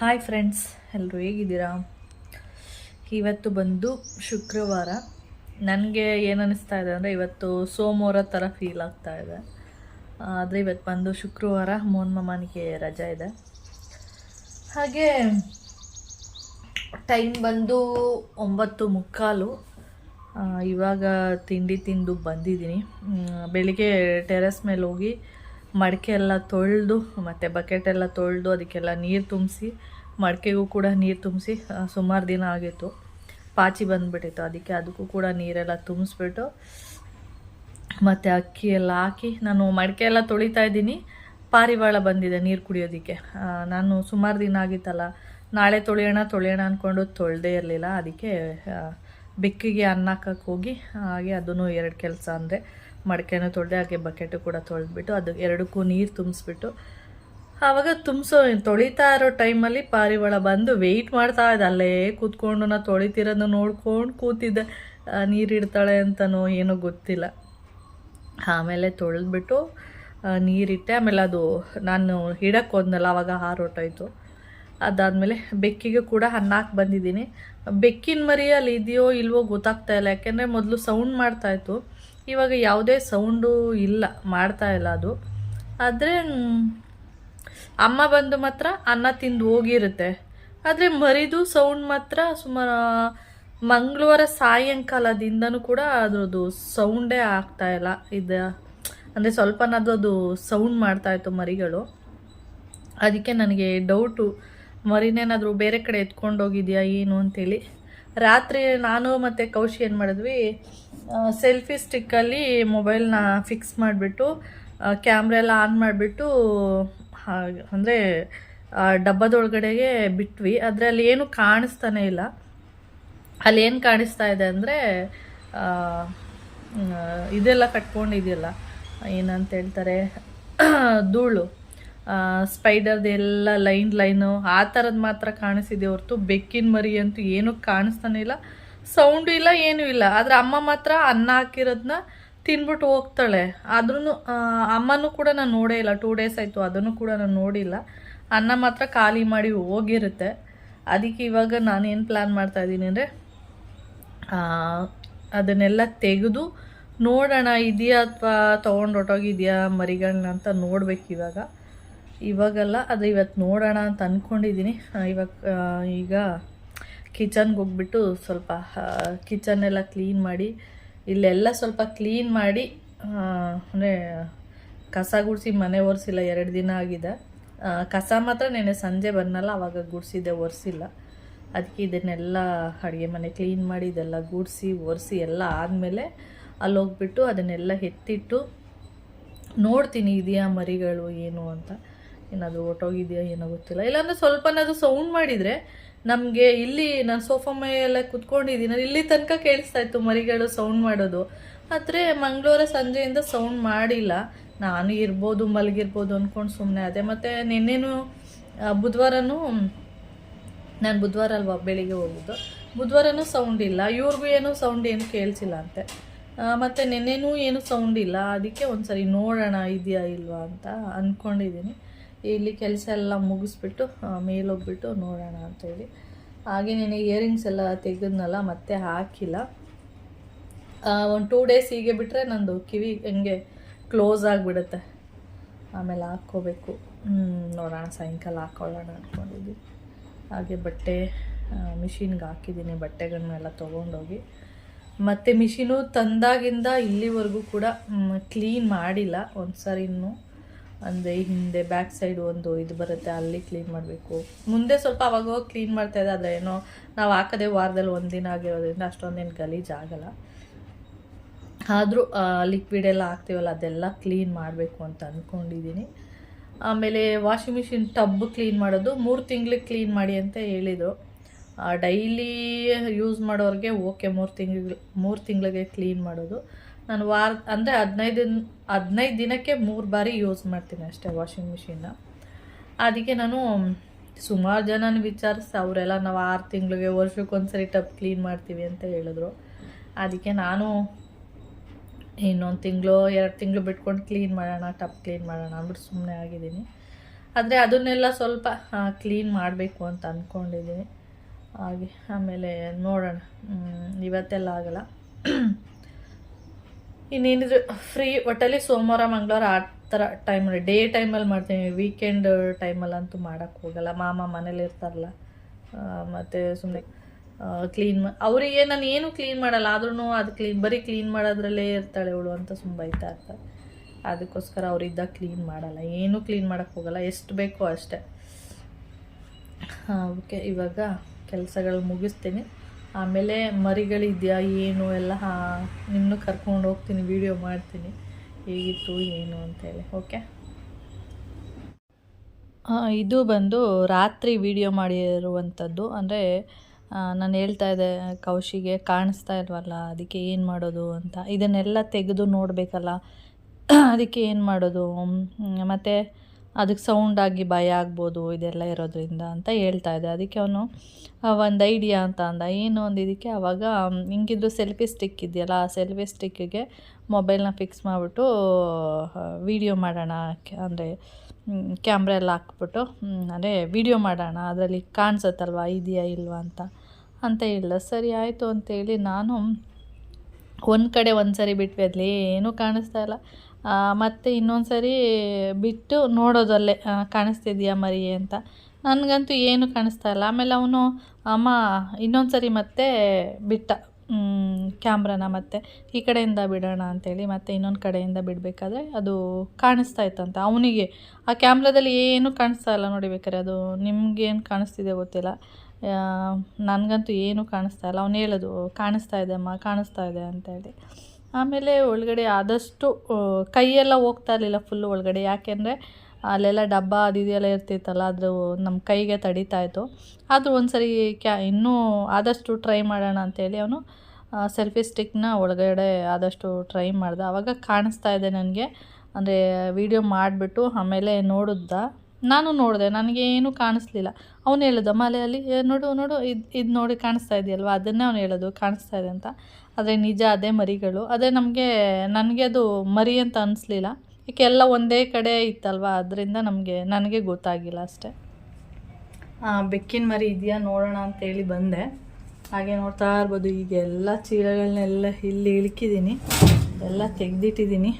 Hi friends ಎಲ್ಲರೂ ಹೇಗಿದ್ದೀರಾ? ಇವತ್ತು ಬಂದು ಶುಕ್ರವಾರ. ನನಗೆ ಏನು ಅನ್ನಿಸ್ತಾ ಇದೆ ಅಂದರೆ ಇವತ್ತು ಸೋಮವಾರ ಥರ ಫೀಲ್ ಆಗ್ತಾ ಇದೆ. ಆದರೆ ಇವತ್ತು ಬಂದು ಶುಕ್ರವಾರ ಮೋನ್ ಮಮ್ಮನಿಗೆ ರಜಾ ಇದೆ. ಹಾಗೆ ಟೈಮ್ ಬಂದು ಒಂಬತ್ತು ಮುಕ್ಕಾಲು. ಇವಾಗ ತಿಂಡಿ ತಿಂದು ಬಂದಿದ್ದೀನಿ. ಬೆಳಿಗ್ಗೆ ಟೆರೆಸ್ ಮೇಲೆ ಹೋಗಿ ಮಡಿಕೆ ಎಲ್ಲ ತೊಳೆದು, ಮತ್ತು ಬಕೆಟ್ ಎಲ್ಲ ತೊಳೆದು ಅದಕ್ಕೆಲ್ಲ ನೀರು ತುಂಬಿಸಿ, ಮಡಿಕೆಗೂ ಕೂಡ ನೀರು ತುಂಬಿಸಿ ಸುಮಾರು ದಿನ ಆಗಿತ್ತು. ಪಾಚಿ ಬಂದುಬಿಟ್ಟಿತ್ತು, ಅದಕ್ಕೆ ಅದಕ್ಕೂ ಕೂಡ ನೀರೆಲ್ಲ ತುಂಬಿಸ್ಬಿಟ್ಟು, ಮತ್ತು ಅಕ್ಕಿ ಎಲ್ಲ ಹಾಕಿ, ನಾನು ಮಡಿಕೆ ಎಲ್ಲ ತೊಳಿತಾ ಇದ್ದೀನಿ. ಪಾರಿವಾಳ ಬಂದಿದೆ ನೀರು ಕುಡಿಯೋದಕ್ಕೆ. ನಾನು ಸುಮಾರು ದಿನ ಆಗಿತ್ತಲ್ಲ, ನಾಳೆ ತೊಳೆಯೋಣ ತೊಳೆಯೋಣ ಅಂದ್ಕೊಂಡು ತೊಳೆದೇ ಇರಲಿಲ್ಲ, ಅದಕ್ಕೆ ಬೆಕ್ಕಿಗೆ ಅನ್ನ ಹಾಕಕ್ಕೆ ಹೋಗಿ, ಹಾಗೆ ಅದನ್ನು ಎರಡು ಕೆಲಸ ಅಂದರೆ ಮಡಿಕೆನೂ ತೊಳೆದೆ ಹಾಗೆ ಬಕೆಟು ಕೂಡ ತೊಳೆದ್ಬಿಟ್ಟು ಅದು ಎರಡಕ್ಕೂ ನೀರು ತುಂಬಿಸ್ಬಿಟ್ಟು ಆವಾಗ ತುಂಬಿಸೋ ತೊಳಿತಾ ಇರೋ ಟೈಮಲ್ಲಿ ಪಾರಿವಾಳ ಬಂದು ವೆಯ್ಟ್ ಮಾಡ್ತಾ ಇದ್ದೆ. ಅಲ್ಲೇ ಕೂತ್ಕೊಂಡು ನಾ ತೊಳಿತಿರೋದನ್ನ ನೋಡ್ಕೊಂಡು ಕೂತಿದ್ದೆ. ನೀರಿಡ್ತಾಳೆ ಅಂತನೋ ಏನೋ ಗೊತ್ತಿಲ್ಲ. ಆಮೇಲೆ ತೊಳೆದ್ಬಿಟ್ಟು ನೀರಿಟ್ಟೆ ಆಮೇಲೆ ಅದು ನಾನು ಇಡಕ್ಕೆ ಹೋದ್ನಲ್ಲ ಆವಾಗ ಹಾರೋಟಾಯ್ತು ಅದಾದಮೇಲೆ ಬೆಕ್ಕಿಗೆ ಕೂಡ ಹನ್ನಾಕಿ ಬಂದಿದ್ದೀನಿ. ಬೆಕ್ಕಿನ ಮರಿ ಅಲ್ಲಿ ಇದೆಯೋ ಇಲ್ವೋ ಗೊತ್ತಾಗ್ತಾ ಇಲ್ಲ. ಯಾಕೆಂದರೆ ಮೊದಲು ಸೌಂಡ್ ಮಾಡ್ತಾಯಿತ್ತು ಇವಾಗ ಯಾವುದೇ ಸೌಂಡು ಇಲ್ಲ, ಮಾಡ್ತಾ ಇಲ್ಲ ಅದು. ಆದರೆ ಅಮ್ಮ ಬಂದು ಮಾತ್ರ ಅನ್ನ ತಿಂದು ಹೋಗಿರುತ್ತೆ. ಆದರೆ ಮರಿದು ಸೌಂಡ್ ಮಾತ್ರ ಸುಮಾರು ಮಂಗಳವಾರ ಸಾಯಂಕಾಲದಿಂದನೂ ಕೂಡ ಅದರದ್ದು ಸೌಂಡೇ ಆಗ್ತಾ ಇಲ್ಲ. ಇದು, ಅಂದರೆ ಸ್ವಲ್ಪನಾದ್ರೂ ಅದು ಸೌಂಡ್ ಮಾಡ್ತಾಯಿತ್ತು ಮರಿಗಳು. ಅದಕ್ಕೆ ನನಗೆ ಡೌಟು, ಮರಿನೇನಾದರೂ ಬೇರೆ ಕಡೆ ಎತ್ಕೊಂಡು ಹೋಗಿದ್ಯಾ ಏನು ಅಂತೇಳಿ. ರಾತ್ರಿ ನಾನು ಮತ್ತು ಕೌಶಿ ಏನು ಮಾಡಿದ್ವಿ ಸೆಲ್ಫಿ ಸ್ಟಿಕ್ಕಲ್ಲಿ ಮೊಬೈಲ್ನ ಫಿಕ್ಸ್ ಮಾಡಿಬಿಟ್ಟು ಕ್ಯಾಮ್ರ ಎಲ್ಲ ಆನ್ ಮಾಡಿಬಿಟ್ಟು ಅಂದರೆ ಡಬ್ಬದೊಳಗಡೆಗೆ ಬಿಟ್ವಿ. ಆದರೆ ಅಲ್ಲಿ ಏನು ಕಾಣಿಸ್ತಾನೆ ಇಲ್ಲ. ಅಲ್ಲಿ ಏನು ಕಾಣಿಸ್ತಾ ಇದೆ ಅಂದರೆ ಇದೆಲ್ಲ ಕಟ್ಕೊಂಡಿದೆಯಲ್ಲ, ಏನಂತ ಹೇಳ್ತಾರೆ, ಧೂಳು. ಸ್ಪೈಡರ್ದೆಲ್ಲ ಲೈನ್ ಲೈನು ಆ ಥರದ್ದು ಮಾತ್ರ ಕಾಣಿಸಿದೆ ಹೊರತು ಬೆಕ್ಕಿನ ಮರಿ ಅಂತೂ ಏನೂ ಕಾಣಿಸ್ತಾನೆ ಇಲ್ಲ. ಸೌಂಡು ಇಲ್ಲ, ಏನೂ ಇಲ್ಲ. ಆದರೆ ಅಮ್ಮ ಮಾತ್ರ ಅನ್ನ ಹಾಕಿರೋದನ್ನ ತಿನ್ಬಿಟ್ಟು ಹೋಗ್ತಾಳೆ. ಆದ್ರೂ ಅಮ್ಮನೂ ಕೂಡ ನಾನು ನೋಡೇ ಇಲ್ಲ. ಟೂ ಡೇಸ್ ಆಯಿತು, ಅದನ್ನು ಕೂಡ ನಾನು ನೋಡಿಲ್ಲ. ಅನ್ನ ಮಾತ್ರ ಖಾಲಿ ಮಾಡಿ ಹೋಗಿರುತ್ತೆ. ಅದಕ್ಕೆ ಇವಾಗ ನಾನೇನು ಪ್ಲ್ಯಾನ್ ಮಾಡ್ತಾ ಇದ್ದೀನಿ ಅಂದರೆ ಅದನ್ನೆಲ್ಲ ತೆಗೆದು ನೋಡೋಣ, ಇದೆಯಾ ಅಥವಾ ತೊಗೊಂಡು ಹೊಟ್ಟೋಗಿದೆಯಾ ಮರಿಗಳನ್ನ ಅಂತ ನೋಡ್ಬೇಕು ಇವಾಗ. ಇವಾಗಲ್ಲ, ಅದು ಇವತ್ತು ನೋಡೋಣ ಅಂತ ಅಂದ್ಕೊಂಡಿದ್ದೀನಿ ಇವಾಗ ಈಗ ಕಿಚನ್ಗೆ ಹೋಗ್ಬಿಟ್ಟು ಸ್ವಲ್ಪ ಕಿಚನ್ ಎಲ್ಲ ಕ್ಲೀನ್ ಮಾಡಿ, ಇಲ್ಲೆಲ್ಲ ಸ್ವಲ್ಪ ಕ್ಲೀನ್ ಮಾಡಿ ಅಂದರೆ ಕಸ ಗುಡಿಸಿ ಮನೆ ಒರೆಸಿಲ್ಲ, ಎರಡು ದಿನ ಆಗಿದೆ. ಕಸ ಮಾತ್ರ ನೆನೆ ಸಂಜೆ ಬಂದಲ್ಲ ಆವಾಗ ಗುಡಿಸಿದ್ದೆ ಒರೆಸಿಲ್ಲ. ಅದಕ್ಕೆ ಇದನ್ನೆಲ್ಲ ಅಡುಗೆ ಮನೆ ಕ್ಲೀನ್ ಮಾಡಿ, ಇದೆಲ್ಲ ಗುಡಿಸಿ, ಒರೆಸಿ ಎಲ್ಲ ಆದಮೇಲೆ ಅಲ್ಲಿ ಹೋಗ್ಬಿಟ್ಟು ಅದನ್ನೆಲ್ಲ ಎತ್ತಿಟ್ಟು, ನೋಡ್ತೀನಿ ಇದೆಯಾ ಮರಿಗಳು, ಏನು ಅಂತ. ಏನಾದರೂ ಒಟ್ಟೋಗಿದೆಯಾ ಏನೋ ಗೊತ್ತಿಲ್ಲ. ಇಲ್ಲಾಂದರೆ ಸ್ವಲ್ಪನಾದರೂ ಸೌಂಡ್ ಮಾಡಿದರೆ ನಮಗೆ ಇಲ್ಲಿ ನಾನು ಸೋಫಾ ಮೇಲೆ ಕುತ್ಕೊಂಡಿದ್ದೀನಿ ಇಲ್ಲಿ ತನಕ ಕೇಳಿಸ್ತಾ ಇತ್ತು ಮರಿಗಳು ಸೌಂಡ್ ಮಾಡೋದು. ಆದರೆ ಮಂಗಳೂರ ಸಂಜೆಯಿಂದ ಸೌಂಡ್ ಮಾಡಿಲ್ಲ. ನಾನು ಇರ್ಬೋದು, ಮಲಗಿರ್ಬೋದು ಅಂದ್ಕೊಂಡು ಸುಮ್ಮನೆ ಅದೇ ಮತ್ತು ನಿನ್ನೆನೂ ಬುಧವಾರನೂ, ನಾನು ಬುಧವಾರ ಅಲ್ವಾ ಬೆಳಿಗ್ಗೆ ಹೋಗಿದ್ದು. ಬುಧವಾರನೂ ಸೌಂಡ್ ಇಲ್ಲ. ಇವ್ರಿಗೂ ಏನೂ ಸೌಂಡ್ ಏನು ಕೇಳಿಸಿಲ್ಲ ಅಂತೆ. ಮತ್ತು ನಿನ್ನೆನೂ ಏನು ಸೌಂಡ್ ಇಲ್ಲ. ಅದಕ್ಕೆ ಒಂದ್ಸರಿ ನೋಡೋಣ, ಇದೆಯಾ ಇಲ್ವಾ ಅಂತ ಅಂದ್ಕೊಂಡಿದ್ದೀನಿ ಇಲ್ಲಿ ಕೆಲಸ ಎಲ್ಲ ಮುಗಿಸ್ಬಿಟ್ಟು ಮೇಲೆ ಹೋಗ್ಬಿಟ್ಟು ನೋಡೋಣ ಅಂತೇಳಿ ಹಾಗೆ ನಿನಗೆ ಇಯರಿಂಗ್ಸ್ ಎಲ್ಲ ತೆಗೆದ್ನಲ್ಲ, ಮತ್ತೆ ಹಾಕಿಲ್ಲ. ಒಂದು ಟೂ ಡೇಸ್ ಹೀಗೆ ಬಿಟ್ಟರೆ ನಂದು ಕಿವಿ ಹಂಗೆ ಕ್ಲೋಸ್ ಆಗಿಬಿಡುತ್ತೆ. ಆಮೇಲೆ ಹಾಕ್ಕೋಬೇಕು. ನೋಡೋಣ, ಸಾಯಂಕಾಲ ಹಾಕ್ಕೊಳ್ಳೋಣ ಅಂದ್ಕೊಂಡಿದ್ವಿ ಹಾಗೆ ಬಟ್ಟೆ ಮಿಷಿನ್ಗೆ ಹಾಕಿದ್ದೀನಿ ಬಟ್ಟೆಗಳನ್ನೆಲ್ಲ ತೊಗೊಂಡೋಗಿ. ಮತ್ತು ಮಿಷಿನು ತಂದಾಗಿಂದ ಇಲ್ಲಿವರೆಗೂ ಕೂಡ ಕ್ಲೀನ್ ಮಾಡಿಲ್ಲ ಒಂದು ಸರಿ ಇನ್ನೂ. ಅಂದರೆ ಹಿಂದೆ ಬ್ಯಾಕ್ ಸೈಡ್ ಒಂದು ಇದು ಬರುತ್ತೆ, ಅಲ್ಲಿ ಕ್ಲೀನ್ ಮಾಡಬೇಕು. ಮುಂದೆ ಸ್ವಲ್ಪ ಅವಾಗ ಕ್ಲೀನ್ ಮಾಡ್ತಾ ಇದೆ ಆದರೆ ಏನೋ ನಾವು ಹಾಕದೆ ವಾರದಲ್ಲಿ ಒಂದಿನ ಆಗಿರೋದ್ರಿಂದ ಅಷ್ಟೊಂದೇನು ಗಲೀಜು ಆಗಲ್ಲ. ಆದರೂ ಲಿಕ್ವಿಡ್ ಎಲ್ಲ ಹಾಕ್ತೀವಲ್ಲ, ಅದೆಲ್ಲ ಕ್ಲೀನ್ ಮಾಡಬೇಕು ಅಂತ ಅಂದ್ಕೊಂಡಿದ್ದೀನಿ ಆಮೇಲೆ ವಾಷಿಂಗ್ ಮಿಷಿನ್ ಟಬ್ ಕ್ಲೀನ್ ಮಾಡೋದು, ಮೂರು ತಿಂಗ್ಳಿಗೆ ಕ್ಲೀನ್ ಮಾಡಿ ಅಂತ ಹೇಳಿದರು. ಡೈಲಿ ಯೂಸ್ ಮಾಡೋರಿಗೆ ಓಕೆ ಮೂರು ತಿಂಗಳು, ಮೂರು ತಿಂಗಳಿಗೆ ಕ್ಲೀನ್ ಮಾಡೋದು. ನಾನು ವಾರ, ಅಂದರೆ ಹದಿನೈದು ದಿನ, ಹದಿನೈದು ದಿನಕ್ಕೆ ಮೂರು ಬಾರಿ ಯೂಸ್ ಮಾಡ್ತೀನಿ ಅಷ್ಟೇ ವಾಷಿಂಗ್ ಮಿಷಿನ್ನ. ಅದಕ್ಕೆ ನಾನು ಸುಮಾರು ಜನನ ವಿಚಾರಿಸಿ, ಅವರೆಲ್ಲ ನಾವು ಆರು ತಿಂಗಳಿಗೆ ವರ್ಷಕ್ಕೊಂದ್ಸರಿ ಟಪ್ ಕ್ಲೀನ್ ಮಾಡ್ತೀವಿ ಅಂತ ಹೇಳಿದ್ರು. ಅದಕ್ಕೆ ನಾನು ಇನ್ನೊಂದು ತಿಂಗಳು, ಎರಡು ತಿಂಗಳು ಬಿಟ್ಕೊಂಡು ಕ್ಲೀನ್ ಮಾಡೋಣ ಟಪ್ ಕ್ಲೀನ್ ಮಾಡೋಣ ಅಂದ್ಬಿಟ್ಟು ಸುಮ್ಮನೆ ಆಗಿದ್ದೀನಿ. ಆದರೆ ಅದನ್ನೆಲ್ಲ ಸ್ವಲ್ಪ ಕ್ಲೀನ್ ಮಾಡಬೇಕು ಅಂತ ಅಂದ್ಕೊಂಡಿದ್ದೀನಿ ಹಾಗೆ, ಆಮೇಲೆ ನೋಡೋಣ. ಇವತ್ತೆಲ್ಲ ಆಗಲ್ಲ. ಇನ್ನೇನಿದ್ರು ಫ್ರೀ ಒಟ್ಟಲ್ಲಿ ಸೋಮವಾರ, ಮಂಗಳವಾರ ಆ ಥರ ಟೈಮಲ್ಲಿ ಡೇ ಟೈಮಲ್ಲಿ ಮಾಡ್ತೀನಿ. ವೀಕೆಂಡ್ ಟೈಮಲ್ಲಂತೂ ಮಾಡೋಕ್ಕೆ ಹೋಗಲ್ಲ. ಮಾಮ ಮನೇಲಿ ಇರ್ತಾರಲ್ಲ ಮತ್ತು ಸುಮ್ಮನೆ ಕ್ಲೀನ್ ಅವರಿಗೆ ನಾನು ಏನು ಕ್ಲೀನ್ ಮಾಡಲ್ಲ. ಆದ್ರೂ ಅದು ಕ್ಲೀನ್ ಬರೀ ಕ್ಲೀನ್ ಮಾಡೋದ್ರಲ್ಲೇ ಇರ್ತಾಳೆ ಇವಳು ಅಂತ ಸುಮ್ಮ ಬೈತಾ ಇರ್ತಾರೆ ಅದಕ್ಕೋಸ್ಕರ ಅವರಿದ್ದಾಗ ಕ್ಲೀನ್ ಮಾಡಲ್ಲ. ಏನೂ ಕ್ಲೀನ್ ಮಾಡೋಕ್ಕೆ ಹೋಗಲ್ಲ. ಎಷ್ಟು ಬೇಕೋ ಅಷ್ಟೇ. ಓಕೆ, ಇವಾಗ ಕೆಲಸಗಳು ಮುಗಿಸ್ತೀನಿ. ಆಮೇಲೆ ಮರಿಗಳಿದೆಯಾ, ಏನು ಎಲ್ಲ ನಿಮ್ಮನ್ನು ಕರ್ಕೊಂಡು ಹೋಗ್ತೀನಿ ವಿಡಿಯೋ ಮಾಡ್ತೀನಿ. ಹೇಗಿತ್ತು, ಏನು ಅಂತೇಳಿ ಓಕೆ ಇದು ಬಂದು ರಾತ್ರಿ ವಿಡಿಯೋ ಮಾಡಿರುವಂಥದ್ದು. ಅಂದರೆ ನಾನು ಹೇಳ್ತಾ ಇದ್ದೆ ಕೌಶಿಗೆ, ಕಾಣಿಸ್ತಾ ಇಲ್ವಲ್ಲ, ಅದಕ್ಕೆ ಏನು ಮಾಡೋದು ಅಂತ. ಇದನ್ನೆಲ್ಲ ತೆಗೆದು ನೋಡಬೇಕಲ್ಲ, ಅದಕ್ಕೆ ಏನು ಮಾಡೋದು? ಮತ್ತು ಅದಕ್ಕೆ ಸೌಂಡಾಗಿ ಭಯ ಆಗ್ಬೋದು, ಇದೆಲ್ಲ ಇರೋದ್ರಿಂದ ಅಂತ ಹೇಳ್ತಾ ಇದ್ದೆ. ಅದಕ್ಕೆ ಅವನು ಒಂದು ಐಡಿಯಾ ಅಂತ ಅಂದ. ಏನು ಅಂದಿದ್ದಕ್ಕೆ ಆವಾಗ ಹಿಂಗಿದ್ರು ಸೆಲ್ಫಿ ಸ್ಟಿಕ್ ಇದೆಯಲ್ಲ, ಆ ಸೆಲ್ಫಿ ಸ್ಟಿಕ್ಕಿಗೆ ಮೊಬೈಲ್ನ ಫಿಕ್ಸ್ ಮಾಡಿಬಿಟ್ಟು ವಿಡಿಯೋ ಮಾಡೋಣ ಅಂದರೆ ಕ್ಯಾಮ್ರಾ ಎಲ್ಲ ಹಾಕ್ಬಿಟ್ಟು ಅಂದರೆ ವಿಡಿಯೋ ಮಾಡೋಣ, ಅದರಲ್ಲಿ ಕಾಣಿಸುತ್ತಲ್ವ, ಇದೆಯಾ ಇಲ್ವಾ ಅಂತ. ಅಂತ ಹೇಳ್ದ. ಸರಿ, ಆಯಿತು ಅಂತೇಳಿ ನಾನು ಒಂದು ಕಡೆ ಒಂದು ಸರಿ ಬಿಟ್ವಿ ಅಲ್ಲಿ ಏನೂ ಕಾಣಿಸ್ತಾ ಇಲ್ಲ. ಮತ್ತು ಇನ್ನೊಂದು ಸರಿ ಬಿಟ್ಟು ನೋಡೋದಲ್ಲೇ ಕಾಣಿಸ್ತಿದ್ಯಾ ಮರಿ ಅಂತ. ನನಗಂತೂ ಏನು ಕಾಣಿಸ್ತಾ ಇಲ್ಲ. ಆಮೇಲೆ ಅವನು, ಅಮ್ಮ, ಇನ್ನೊಂದು ಸರಿ ಮತ್ತೆ ಬಿಟ್ಟ. ಕ್ಯಾಮ್ರಾನ ಮತ್ತೆ, ಈ ಕಡೆಯಿಂದ ಬಿಡೋಣ ಅಂತೇಳಿ ಮತ್ತೆ ಇನ್ನೊಂದು ಕಡೆಯಿಂದ ಬಿಡಬೇಕಾದ್ರೆ ಅದು ಕಾಣಿಸ್ತಾ ಇತ್ತಂತ. ಅವನಿಗೆ, ಆ ಕ್ಯಾಮ್ರಾದಲ್ಲಿ ಏನು ಕಾಣಿಸ್ತಾ ಇಲ್ಲ ನೋಡಿ ಬೇಕಾದ್ರೆ ಅದು ನಿಮಗೇನು ಕಾಣಿಸ್ತಿದೆ ಗೊತ್ತಿಲ್ಲ. ನನಗಂತೂ ಏನೂ ಕಾಣಿಸ್ತಾ ಇಲ್ಲ. ಅವ್ನು ಹೇಳೋದು, ಕಾಣಿಸ್ತಾ ಇದೆ ಅಮ್ಮ, ಕಾಣಿಸ್ತಾ ಇದೆ ಅಂತೇಳಿ ಆಮೇಲೆ ಒಳಗಡೆ ಆದಷ್ಟು ಕೈಯೆಲ್ಲ ಹೋಗ್ತಾ ಇರಲಿಲ್ಲ ಫುಲ್ಲು ಒಳಗಡೆ. ಯಾಕೆಂದರೆ, ಅಲ್ಲೆಲ್ಲ ಡಬ್ಬ ಅದು ಇದೆಲ್ಲ ಇರ್ತಿತ್ತಲ್ಲ, ಅದು ನಮ್ಮ ಕೈಗೆ ತಡೀತಾ ಇತ್ತು. ಆದರೂ ಒಂದು ಸರಿ ಕ್ಯಾ, ಇನ್ನೂ ಆದಷ್ಟು ಟ್ರೈ ಮಾಡೋಣ ಅಂತೇಳಿ ಅವನು ಸೆಲ್ಫಿ ಸ್ಟಿಕ್ನ ಒಳಗಡೆ ಆದಷ್ಟು ಟ್ರೈ ಮಾಡ್ದೆ. ಆವಾಗ ಕಾಣಿಸ್ತಾ ಇದೆ ನನಗೆ. ಅಂದರೆ ವಿಡಿಯೋ ಮಾಡಿಬಿಟ್ಟು ಆಮೇಲೆ ನೋಡಿದ್ದ. ನಾನು ನೋಡಿದೆ ನನಗೆ ಏನು ಕಾಣಿಸ್ಲಿಲ್ಲ. ಅವನು ಹೇಳಿದ, ಮಲೆಯಲ್ಲಿ ನೋಡು ನೋಡು, ಇದು ಇದು ನೋಡಿ ಕಾಣಿಸ್ತಾ ಇದೆಯಲ್ವ? ಅದನ್ನೇ ಅವನು ಹೇಳೋದು, ಕಾಣಿಸ್ತಾ ಇದೆ ಅಂತ. ಆದರೆ ನಿಜ, ಅದೇ ಮರಿಗಳು. ಅದೇ ನಮಗೆ, ನನಗೆ ಅದು ಮರಿ ಅಂತ ಅನಿಸ್ಲಿಲ್ಲ. ಏಕೆ ಎಲ್ಲ ಒಂದೇ ಕಡೆ ಇತ್ತಲ್ವ? ಅದರಿಂದ ನಮಗೆ, ನನಗೆ ಗೊತ್ತಾಗಿಲ್ಲ ಅಷ್ಟೇ. ಬೆಕ್ಕಿನ ಮರಿ ಇದೆಯಾ? ನೋಡೋಣ ಅಂತೇಳಿ ಬಂದೆ. ಹಾಗೆ ನೋಡ್ತಾ ಇರ್ಬೋದು. ಈಗ ಎಲ್ಲ ಚೀಲಗಳನ್ನೆಲ್ಲ ಇಲ್ಲಿ ಇಳ್ಕಿದ್ದೀನಿ. ಎಲ್ಲ ತೆಗೆದಿಟ್ಟಿದ್ದೀನಿ.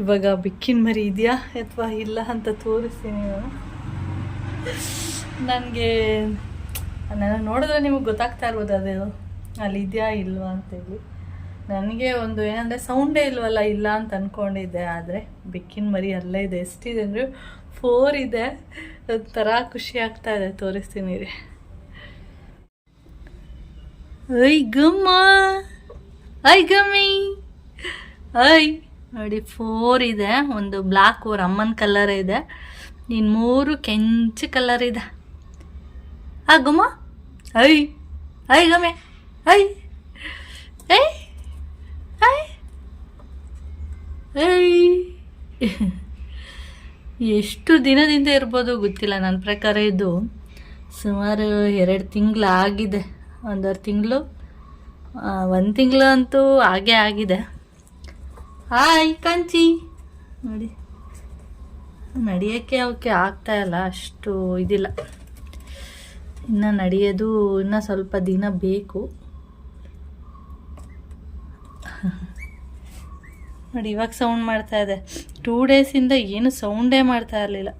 ಇವಾಗ ಬಿಕ್ಕಿನ ಮರಿ ಇದೆಯಾ ಅಥವಾ ಇಲ್ಲ ಅಂತ ತೋರಿಸ್ತೀನಿ ನಾನು? ನನಗೆ, ನನ್ನ ನೋಡಿದ್ರೆ ನಿಮಗೆ ಗೊತ್ತಾಗ್ತಾ ಇರ್ಬೋದು ಅದು ಅಲ್ಲಿ ಇದೆಯಾ ಇಲ್ವಾ ಅಂತೇಳಿ. ನನಗೆ ಒಂದು ಏನಂದರೆ ಸೌಂಡೇ ಇಲ್ವಲ್ಲ, ಇಲ್ಲ ಅಂತ ಅಂದ್ಕೊಂಡಿದ್ದೆ ಆದರೆ ಬಿಕ್ಕಿನ ಮರಿ ಅಲ್ಲೇ ಇದೆ. ಎಷ್ಟಿದೆ ಅಂದರೆ ಫೋರ್ ಇದೆ. ಒಂಥರ ಖುಷಿ ಆಗ್ತಾ ಇದೆ. ತೋರಿಸ್ತೀನಿ ರೀ ಐ ಗಮ್ಮ ಐ ಗಮ್ಮಿ. ಐ ನೋಡಿ ಫೋರ್ ಇದೆ. ಒಂದು ಬ್ಲ್ಯಾಕ್ ಓರ್ ಅಮ್ಮನ ಕಲರ್ ಇದೆ. ನೀನು ಮೂರು ಕೆಂಚು ಕಲರ್ ಇದೆ. ಆ, ಗುಮ್ಮ. ಐ ಐ ಗಮೆ ಐ ಐ ಐ ಐ. ಎಷ್ಟು ದಿನದಿಂದ ಇರ್ಬೋದು ಗೊತ್ತಿಲ್ಲ. ನನ್ನ ಪ್ರಕಾರ ಇದು ಸುಮಾರು ಎರಡು ತಿಂಗಳು ಆಗಿದೆ. ಒಂದೂವರೆ ತಿಂಗಳು. ಒಂದು ತಿಂಗಳು ಅಂತೂ ಹಾಗೇ ಆಗಿದೆ. ಹಾಯ್, ಕಂಚಿ. ನೋಡಿ. ನಡೆಯೋಕ್ಕೆ ಅವಕ್ಕೆ ಆಗ್ತಾ ಇಲ್ಲ, ಅಷ್ಟು ಇದಿಲ್ಲ. ಇನ್ನು ನಡೆಯೋದು ಇನ್ನು ಸ್ವಲ್ಪ ದಿನ ಬೇಕು. ನೋಡಿ, ಇವಾಗ ಸೌಂಡ್ ಮಾಡ್ತಾ ಇದೆ. ಟೂ ಡೇಸಿಂದ ಏನು ಸೌಂಡೇ ಮಾಡ್ತಾ ಇರಲಿಲ್ಲ.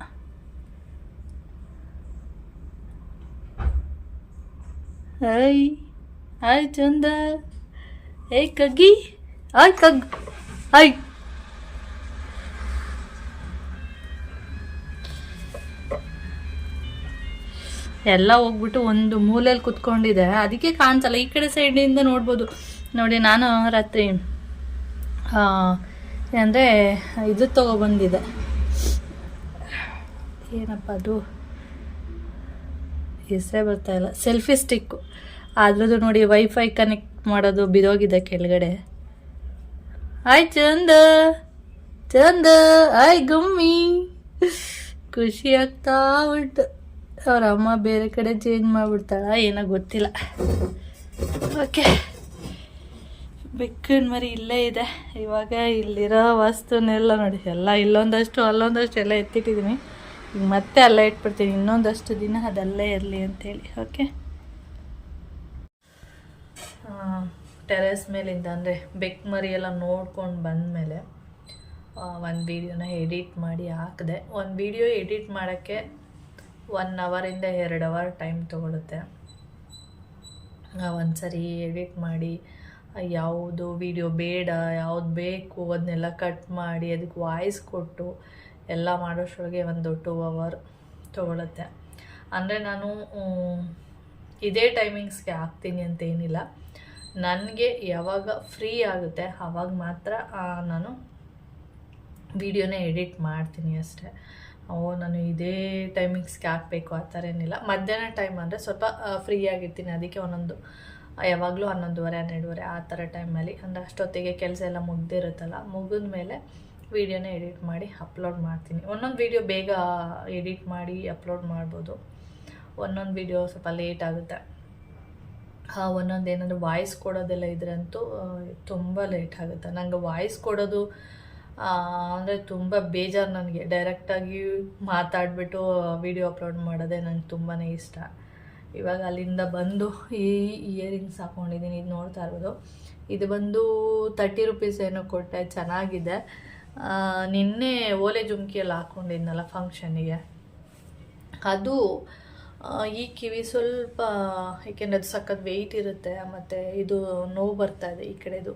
ಹಾಯ್ ಹಾಯ್ ಚಂದ. ಏಯ್ ಕಗ್ಗಿ ಆಯ್ ಕಗ್. ಆಯ್ ಎಲ್ಲ ಹೋಗ್ಬಿಟ್ಟು ಒಂದು ಮೂಲೆಯಲ್ಲಿ ಕುತ್ಕೊಂಡಿದೆ. ಅದಕ್ಕೆ ಕಾಣಿಸಲ್ಲ. ಈ ಕಡೆ ಸೈಡಿಂದ ನೋಡ್ಬೋದು. ನೋಡಿ, ನಾನು ರಾತ್ರಿ ಅಂದರೆ ಇದು ತೊಗೊಬಂದಿದೆ ಏನಪ್ಪ ಅದು? ಹೆಸರೇ ಬರ್ತಾಯಿಲ್ಲ ಸೆಲ್ಫಿ ಸ್ಟಿಕ್ಕು ಅದ್ರದ್ದು ನೋಡಿ ವೈಫೈ ಕನೆಕ್ಟ್ ಮಾಡೋದು ಬಿದೋಗಿದೆ ಕೆಳಗಡೆ. ಆಯ್ ಚಂದ ಚಂದ ಆಯ್ ಗಮ್ಮಿ ಖುಷಿ ಆಗ್ತಾ ಉಂಟು. ಅವ್ರ ಅಮ್ಮ ಬೇರೆ ಕಡೆ ಚೇಂಜ್ ಮಾಡಿಬಿಡ್ತಾಳ, ಏನೋ ಗೊತ್ತಿಲ್ಲ. ಓಕೆ ಬೆಕ್ಕಿನ ಮರಿ ಇಲ್ಲೇ ಇದೆ. ಇವಾಗ ಇಲ್ಲಿರೋ ವಸ್ತುನೆಲ್ಲ ನೋಡಿ, ಎಲ್ಲ ಇಲ್ಲೊಂದಷ್ಟು, ಅಲ್ಲೊಂದಷ್ಟು ಎಲ್ಲ ಎತ್ತಿಟ್ಟಿದ್ದೀನಿ ಈಗ ಮತ್ತೆ ಅಲ್ಲೇ ಇಟ್ಬಿಡ್ತೀನಿ, ಇನ್ನೊಂದಷ್ಟು ದಿನ ಅದಲ್ಲೇ ಇರಲಿ ಅಂತೇಳಿ. ಓಕೆ ಟೆರೆಸ್ ಮೇಲಿಂದ ಅಂದರೆ ಬೆಕ್ ಮರಿ ಎಲ್ಲ ನೋಡ್ಕೊಂಡು ಬಂದಮೇಲೆ ಒಂದು ವೀಡಿಯೋನ ಎಡಿಟ್ ಮಾಡಿ ಹಾಕಿದೆ. ಒಂದು ವೀಡಿಯೋ ಎಡಿಟ್ ಮಾಡೋಕ್ಕೆ ಒನ್ ಅವರಿಂದ ಎರಡು ಅವರ್ ಟೈಮ್ ತೊಗೊಳುತ್ತೆ. ಒಂದು ಸರಿ ಎಡಿಟ್ ಮಾಡಿ ಯಾವುದು ವಿಡಿಯೋ ಬೇಡ, ಯಾವುದು ಬೇಕು ಅದನ್ನೆಲ್ಲ ಕಟ್ ಮಾಡಿ ಅದಕ್ಕೆ ವಾಯ್ಸ್ ಕೊಟ್ಟು ಎಲ್ಲ ಮಾಡೋಷ್ಟರೊಳಗೆ ಒಂದು ಟೂ ಅವರ್ ತೊಗೊಳುತ್ತೆ. ಅಂದರೆ ನಾನು ಇದೇ ಟೈಮಿಂಗ್ಸ್ಗೆ ಹಾಕ್ತೀನಿ ಅಂತ ಏನಿಲ್ಲ. ನನಗೆ ಯಾವಾಗ ಫ್ರೀ ಆಗುತ್ತೆ ಆವಾಗ ಮಾತ್ರ ನಾನು ವಿಡಿಯೋನೇ ಎಡಿಟ್ ಮಾಡ್ತೀನಿ ಅಷ್ಟೇ. ಓ, ನಾನು ಇದೇ ಟೈಮಿಂಗ್ಸ್ಗೆ ಹಾಕಬೇಕು, ಆ ಥರ ಏನಿಲ್ಲ. ಮಧ್ಯಾಹ್ನ ಟೈಮ್ ಅಂದರೆ ಸ್ವಲ್ಪ ಫ್ರೀ ಆಗಿರ್ತೀನಿ. ಅದಕ್ಕೆ ಒಂದೊಂದು, ಯಾವಾಗಲೂ ಹನ್ನೊಂದುವರೆ, ಹನ್ನೆರಡುವರೆ, ಆ ಥರ ಟೈಮಲ್ಲಿ ಅಂದರೆ ಅಷ್ಟೊತ್ತಿಗೆ ಕೆಲಸ ಎಲ್ಲ ಮುಗ್ದಿರುತ್ತಲ್ಲ, ಮುಗಿದ ಮೇಲೆ ವೀಡಿಯೋನೇ ಎಡಿಟ್ ಮಾಡಿ ಅಪ್ಲೋಡ್ ಮಾಡ್ತೀನಿ. ಒಂದೊಂದು ವೀಡಿಯೋ ಬೇಗ ಎಡಿಟ್ ಮಾಡಿ ಅಪ್ಲೋಡ್ ಮಾಡ್ಬೋದು. ಒಂದೊಂದು ವೀಡಿಯೋ ಸ್ವಲ್ಪ ಲೇಟ್ ಆಗುತ್ತೆ. ಒಂದೊಂದು ಏನಾದರೂ ವಾಯ್ಸ್ ಕೊಡೋದೆಲ್ಲ ಇದ್ರೆ ಅಂತೂ ತುಂಬ ಲೇಟ್ ಆಗುತ್ತೆ. ನಂಗೆ ವಾಯ್ಸ್ ಕೊಡೋದು ಅಂದರೆ ತುಂಬ ಬೇಜಾರು ನನಗೆ. ಡೈರೆಕ್ಟಾಗಿ ಮಾತಾಡಿಬಿಟ್ಟು ವಿಡಿಯೋ ಅಪ್ಲೋಡ್ ಮಾಡೋದೇ ನಂಗೆ ತುಂಬಾ ಇಷ್ಟ. ಇವಾಗ ಅಲ್ಲಿಂದ ಬಂದು ಈ ಇಯರಿಂಗ್ಸ್ ಹಾಕ್ಕೊಂಡಿದ್ದೀನಿ ಇದು ನೋಡ್ತಾ ಇರೋದು ಇದು ಬಂದು ತರ್ಟಿ ರುಪೀಸ್ ಏನೋ ಕೊಟ್ಟೆ, ಚೆನ್ನಾಗಿದೆ. ನಿನ್ನೆ ಓಲೆ ಜುಮ್ಕಿಯಲ್ಲಿ ಹಾಕ್ಕೊಂಡಿದ್ನಲ್ಲ ಫಂಕ್ಷನಿಗೆ ಅದು ಈ ಕಿವಿ ಸ್ವಲ್ಪ ಏಕೆಂದರೆ ಅದು ಸಖತ್ ವೆಯ್ಟ್ ಇರುತ್ತೆ, ಮತ್ತು ಇದು ನೋವು ಬರ್ತಾ ಇದೆ ಈ ಕಡೆದು.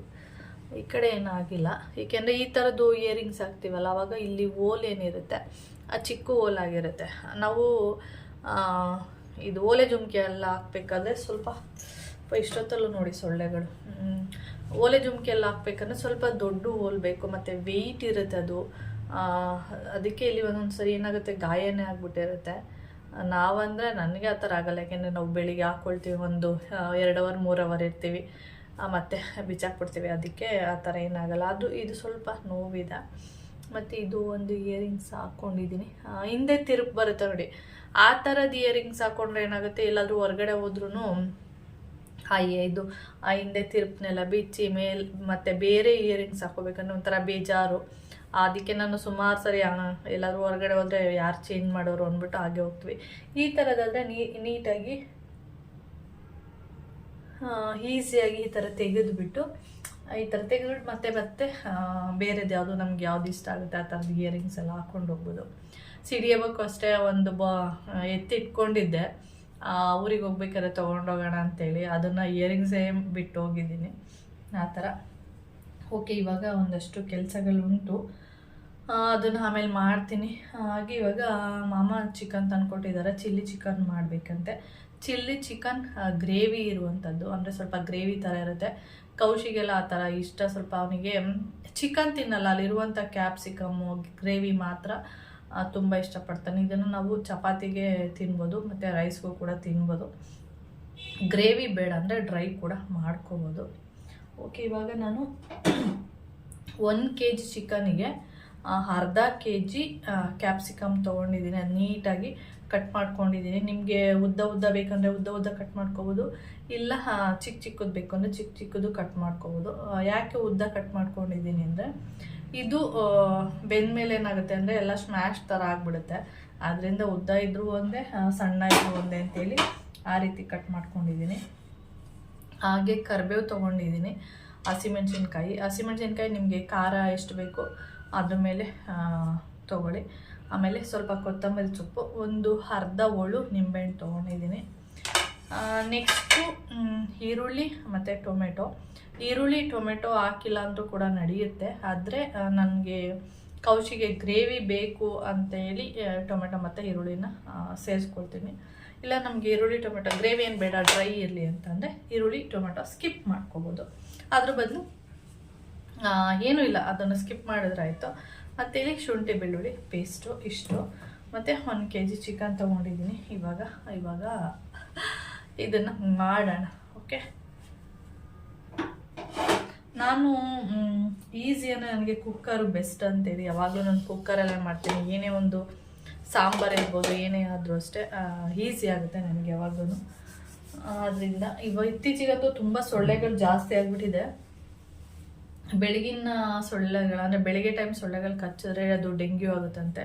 ಈ ಕಡೆ ಏನಾಗಿಲ್ಲ. ಏಕೆಂದರೆ ಈ ಥರದ್ದು ಇಯರಿಂಗ್ಸ್ ಹಾಕ್ತೀವಲ್ಲ, ಅವಾಗ ಇಲ್ಲಿ ಓಲ್ ಏನಿರುತ್ತೆ, ಆ ಚಿಕ್ಕ ಓಲ್ ಆಗಿರುತ್ತೆ. ನಾವು ಇದು ಓಲೆ ಜುಮ್ಕಿ ಎಲ್ಲ ಹಾಕ್ಬೇಕಾದ್ರೆ ಸ್ವಲ್ಪ ಇಷ್ಟೊತ್ತಲ್ಲೂ ನೋಡಿ ಸೊಳ್ಳೆಗಳು. ಓಲೆ ಜುಮ್ಕಿ ಎಲ್ಲ ಹಾಕ್ಬೇಕಂದ್ರೆ ಸ್ವಲ್ಪ ದೊಡ್ಡ ಓಲ್ ಬೇಕು, ಮತ್ತು ವೆಯ್ಟ್ ಇರುತ್ತೆ ಅದು. ಅದಕ್ಕೆ ಇಲ್ಲಿ ಒಂದೊಂದು ಸರಿ ಏನಾಗುತ್ತೆ, ಗಾಯನೇ ಆಗ್ಬಿಟ್ಟಿರುತ್ತೆ. ನಾವಂದರೆ ನನಗೆ ಆ ಥರ ಆಗಲ್ಲ, ಯಾಕೆಂದರೆ ನಾವು ಬೆಳಿಗ್ಗೆ ಹಾಕ್ಕೊಳ್ತೀವಿ ಒಂದು ಎರಡು ಅವರ್, ಮೂರು ಅವರ್ ಇರ್ತೀವಿ. ಮತ್ತು ಬಿಚ್ಚಾಕ್ಬಿಡ್ತೀವಿ. ಅದಕ್ಕೆ ಆ ಥರ ಏನಾಗಲ್ಲ. ಅದು, ಇದು ಸ್ವಲ್ಪ ನೋವಿದೆ. ಮತ್ತು ಇದು ಒಂದು ಇಯರಿಂಗ್ಸ್ ಹಾಕ್ಕೊಂಡಿದ್ದೀನಿ ಹಿಂದೆ ತಿರುಪು ಬರುತ್ತೆ ನೋಡಿ. ಆ ಥರದ ಇಯರಿಂಗ್ಸ್ ಹಾಕ್ಕೊಂಡ್ರೆ ಏನಾಗುತ್ತೆ? ಎಲ್ಲಾದರೂ ಹೊರಗಡೆ ಹೋದ್ರೂ ಹಾಯೇ ಇದು, ಆ ಹಿಂದೆ ತಿರುಪನ್ನೆಲ್ಲ ಬಿಚ್ಚಿ, ಮೇಲ್, ಮತ್ತು ಬೇರೆ ಇಯರಿಂಗ್ಸ್ ಹಾಕೋಬೇಕಂದ್ರೆ ಒಂಥರ ಬೇಜಾರು. ಅದಕ್ಕೆ ನಾನು ಸುಮಾರು ಸರಿ ಎಲ್ಲಾದರೂ ಹೊರಗಡೆ ಹೋದರೆ ಯಾರು ಚೇಂಜ್ ಮಾಡೋರು ಅಂದ್ಬಿಟ್ಟು ಹಾಗೆ ಹೋಗ್ತೀವಿ. ಈ ಥರದಾದರೆ ನೀಟಾಗಿ ಈಸಿಯಾಗಿ ಈ ಥರ ತೆಗೆದುಬಿಟ್ಟು ಈ ಥರ ತೆಗೆದ್ಬಿಟ್ಟು ಮತ್ತೆ ಮತ್ತೆ ಬೇರೆದು ಯಾವುದು ನಮ್ಗೆ ಯಾವ್ದು ಇಷ್ಟ ಆಗುತ್ತೆ ಆ ಥರದ ಇಯರಿಂಗ್ಸ್ ಎಲ್ಲ ಹಾಕ್ಕೊಂಡು ಹೋಗ್ಬೋದು. ಸಿಡಿಯಬೇಕು ಅಷ್ಟೇ, ಒಂದು ಬ ಎತ್ತಿಟ್ಕೊಂಡಿದ್ದೆ. ಊರಿಗೆ ಹೋಗ್ಬೇಕಾದ್ರೆ ತೊಗೊಂಡೋಗೋಣ ಅಂತೇಳಿ. ಅದನ್ನು ಇಯರಿಂಗ್ಸೇ ಬಿಟ್ಟು ಹೋಗಿದ್ದೀನಿ ಆ ಥರ ಓಕೆ, ಇವಾಗ ಒಂದಷ್ಟು ಕೆಲಸಗಳುಂಟು. ಅದನ್ನು ಆಮೇಲೆ ಮಾಡ್ತೀನಿ. ಹಾಗೆ ಇವಾಗ ಮಾಮ ಚಿಕನ್ ತಂದುಕೊಟ್ಟಿದ್ದಾರೆ ಚಿಲ್ಲಿ ಚಿಕನ್ ಮಾಡಬೇಕಂತೆ. ಚಿಲ್ಲಿ ಚಿಕನ್ ಗ್ರೇವಿ ಇರುವಂಥದ್ದು ಅಂದರೆ ಸ್ವಲ್ಪ ಗ್ರೇವಿ ಥರ ಇರುತ್ತೆ. ಕೌಶಿಗೆಲ್ಲ ಆ ಥರ ಇಷ್ಟ. ಸ್ವಲ್ಪ ಅವನಿಗೆ ಚಿಕನ್ ತಿನ್ನಲ್ಲ ಅಲ್ಲಿರುವಂಥ ಕ್ಯಾಪ್ಸಿಕಮ್ಮು, ಗ್ರೇವಿ ಮಾತ್ರ ತುಂಬ ಇಷ್ಟಪಡ್ತಾನೆ. ಇದನ್ನು ನಾವು ಚಪಾತಿಗೆ ತಿನ್ಬೋದು, ಮತ್ತು ರೈಸ್ಗೂ ಕೂಡ ತಿನ್ಬೋದು. ಗ್ರೇವಿ ಬೇಡ ಅಂದರೆ ಡ್ರೈ ಕೂಡ ಮಾಡ್ಕೋಬೋದು. ಓಕೆ ಇವಾಗ ನಾನು ಒನ್ ಕೆ ಜಿ ಚಿಕನಿಗೆ ಅರ್ಧ ಕೆ ಜಿ ಕ್ಯಾಪ್ಸಿಕಮ್ ತೊಗೊಂಡಿದ್ದೀನಿ. ಅದು ನೀಟಾಗಿ ಕಟ್ ಮಾಡ್ಕೊಂಡಿದ್ದೀನಿ. ನಿಮಗೆ ಉದ್ದ ಉದ್ದ ಬೇಕಂದರೆ ಉದ್ದ ಉದ್ದ ಕಟ್ ಮಾಡ್ಕೋಬೋದು. ಇಲ್ಲ ಚಿಕ್ಕ ಚಿಕ್ಕದು ಬೇಕು ಅಂದರೆ ಚಿಕ್ಕ ಚಿಕ್ಕದು ಕಟ್ ಮಾಡ್ಕೋಬೋದು. ಯಾಕೆ ಉದ್ದ ಕಟ್ ಮಾಡ್ಕೊಂಡಿದ್ದೀನಿ ಅಂದರೆ, ಇದು ಬೆಂದ್ಮೇಲೆ ಏನಾಗುತ್ತೆ ಅಂದರೆ ಎಲ್ಲ ಸ್ಮ್ಯಾಶ್ ಥರ ಆಗಿಬಿಡುತ್ತೆ. ಆದ್ದರಿಂದ ಉದ್ದ ಇದ್ರೂ ಒಂದೇ ಸಣ್ಣ ಇದ್ರೂ ಒಂದೇ ಅಂತೇಳಿ ಆ ರೀತಿ ಕಟ್ ಮಾಡ್ಕೊಂಡಿದ್ದೀನಿ. ಹಾಗೆ ಕರಿಬೇವು ತೊಗೊಂಡಿದ್ದೀನಿ. ಹಸಿಮೆಣ್ಸಿನ್ಕಾಯಿ ಹಸಿಮೆಣ್ಸಿನ್ಕಾಯಿ ನಿಮಗೆ ಖಾರ ಎಷ್ಟು ಬೇಕೋ ಅದ್ರ ಮೇಲೆ ತೊಗೊಳ್ಳಿ. ಆಮೇಲೆ ಸ್ವಲ್ಪ ಕೊತ್ತಂಬರಿ ಸೊಪ್ಪು, ಒಂದು ಅರ್ಧ ಹೋಳು ನಿಂಬೆಹಣ್ಣು ತೊಗೊಂಡಿದ್ದೀನಿ. ನೆಕ್ಸ್ಟು ಈರುಳ್ಳಿ ಮತ್ತು ಟೊಮೆಟೊ. ಈರುಳ್ಳಿ, ಟೊಮೆಟೊ ಹಾಕಿಲ್ಲ ಅಂದರೂ ಕೂಡ ನಡೆಯುತ್ತೆ. ಆದರೆ ನನಗೆ ಕೌಶಿಗೆ ಗ್ರೇವಿ ಬೇಕು ಅಂತ ಹೇಳಿ ಟೊಮೆಟೊ ಮತ್ತು ಈರುಳ್ಳಿನ ಸೇರಿಸ್ಕೊಳ್ತೀನಿ. ಇಲ್ಲ, ನಮಗೆ ಈರುಳ್ಳಿ, ಟೊಮೆಟೊ, ಗ್ರೇವಿ ಏನು ಬೇಡ, ಡ್ರೈ ಇರಲಿ ಅಂತಂದರೆ ಈರುಳ್ಳಿ, ಟೊಮೆಟೊ ಸ್ಕಿಪ್ ಮಾಡ್ಕೋಬೋದು. ಅದ್ರ ಬದಲು ಏನೂ ಇಲ್ಲ, ಅದನ್ನು ಸ್ಕಿಪ್ ಮಾಡಿದ್ರೆ ಆಯಿತು ಮತ್ತು ಶುಂಠಿ, ಬೆಳ್ಳುಳ್ಳಿ ಪೇಸ್ಟು ಇಷ್ಟು. ಮತ್ತು ಒಂದು ಕೆ ಜಿ ಚಿಕನ್ ತೊಗೊಂಡಿದ್ದೀನಿ. ಇವಾಗ ಇವಾಗ ಇದನ್ನು ಮಾಡೋಣ, ಓಕೆ? ನಾನು ಈಸಿ ಅಂದರೆ ನನಗೆ ಕುಕ್ಕರ್ ಬೆಸ್ಟ್ ಅಂತೇಳಿ ಯಾವಾಗಲೂ ನಾನು ಕುಕ್ಕರಲ್ಲೇ ಮಾಡ್ತೀನಿ. ಏನೇ ಒಂದು ಸಾಂಬಾರು ಇರ್ಬೋದು, ಏನೇ ಆದರೂ ಅಷ್ಟೇ ಈಸಿ ಆಗುತ್ತೆ ನನಗೆ ಯಾವಾಗೂ ಆದ್ದರಿಂದ ಇವಾಗ ಇತ್ತೀಚೆಗಂತೂ ತುಂಬ ಸೊಳ್ಳೆಗಳು ಜಾಸ್ತಿ ಆಗಿಬಿಟ್ಟಿದೆ. ಬೆಳಗಿನ ಸೊಳ್ಳೆಗಳು, ಅಂದರೆ ಬೆಳಿಗ್ಗೆ ಟೈಮ್ ಸೊಳ್ಳೆಗಳು ಕಚ್ಚಿದ್ರೆ ಅದು ಡೆಂಗ್ಯೂ ಆಗುತ್ತಂತೆ.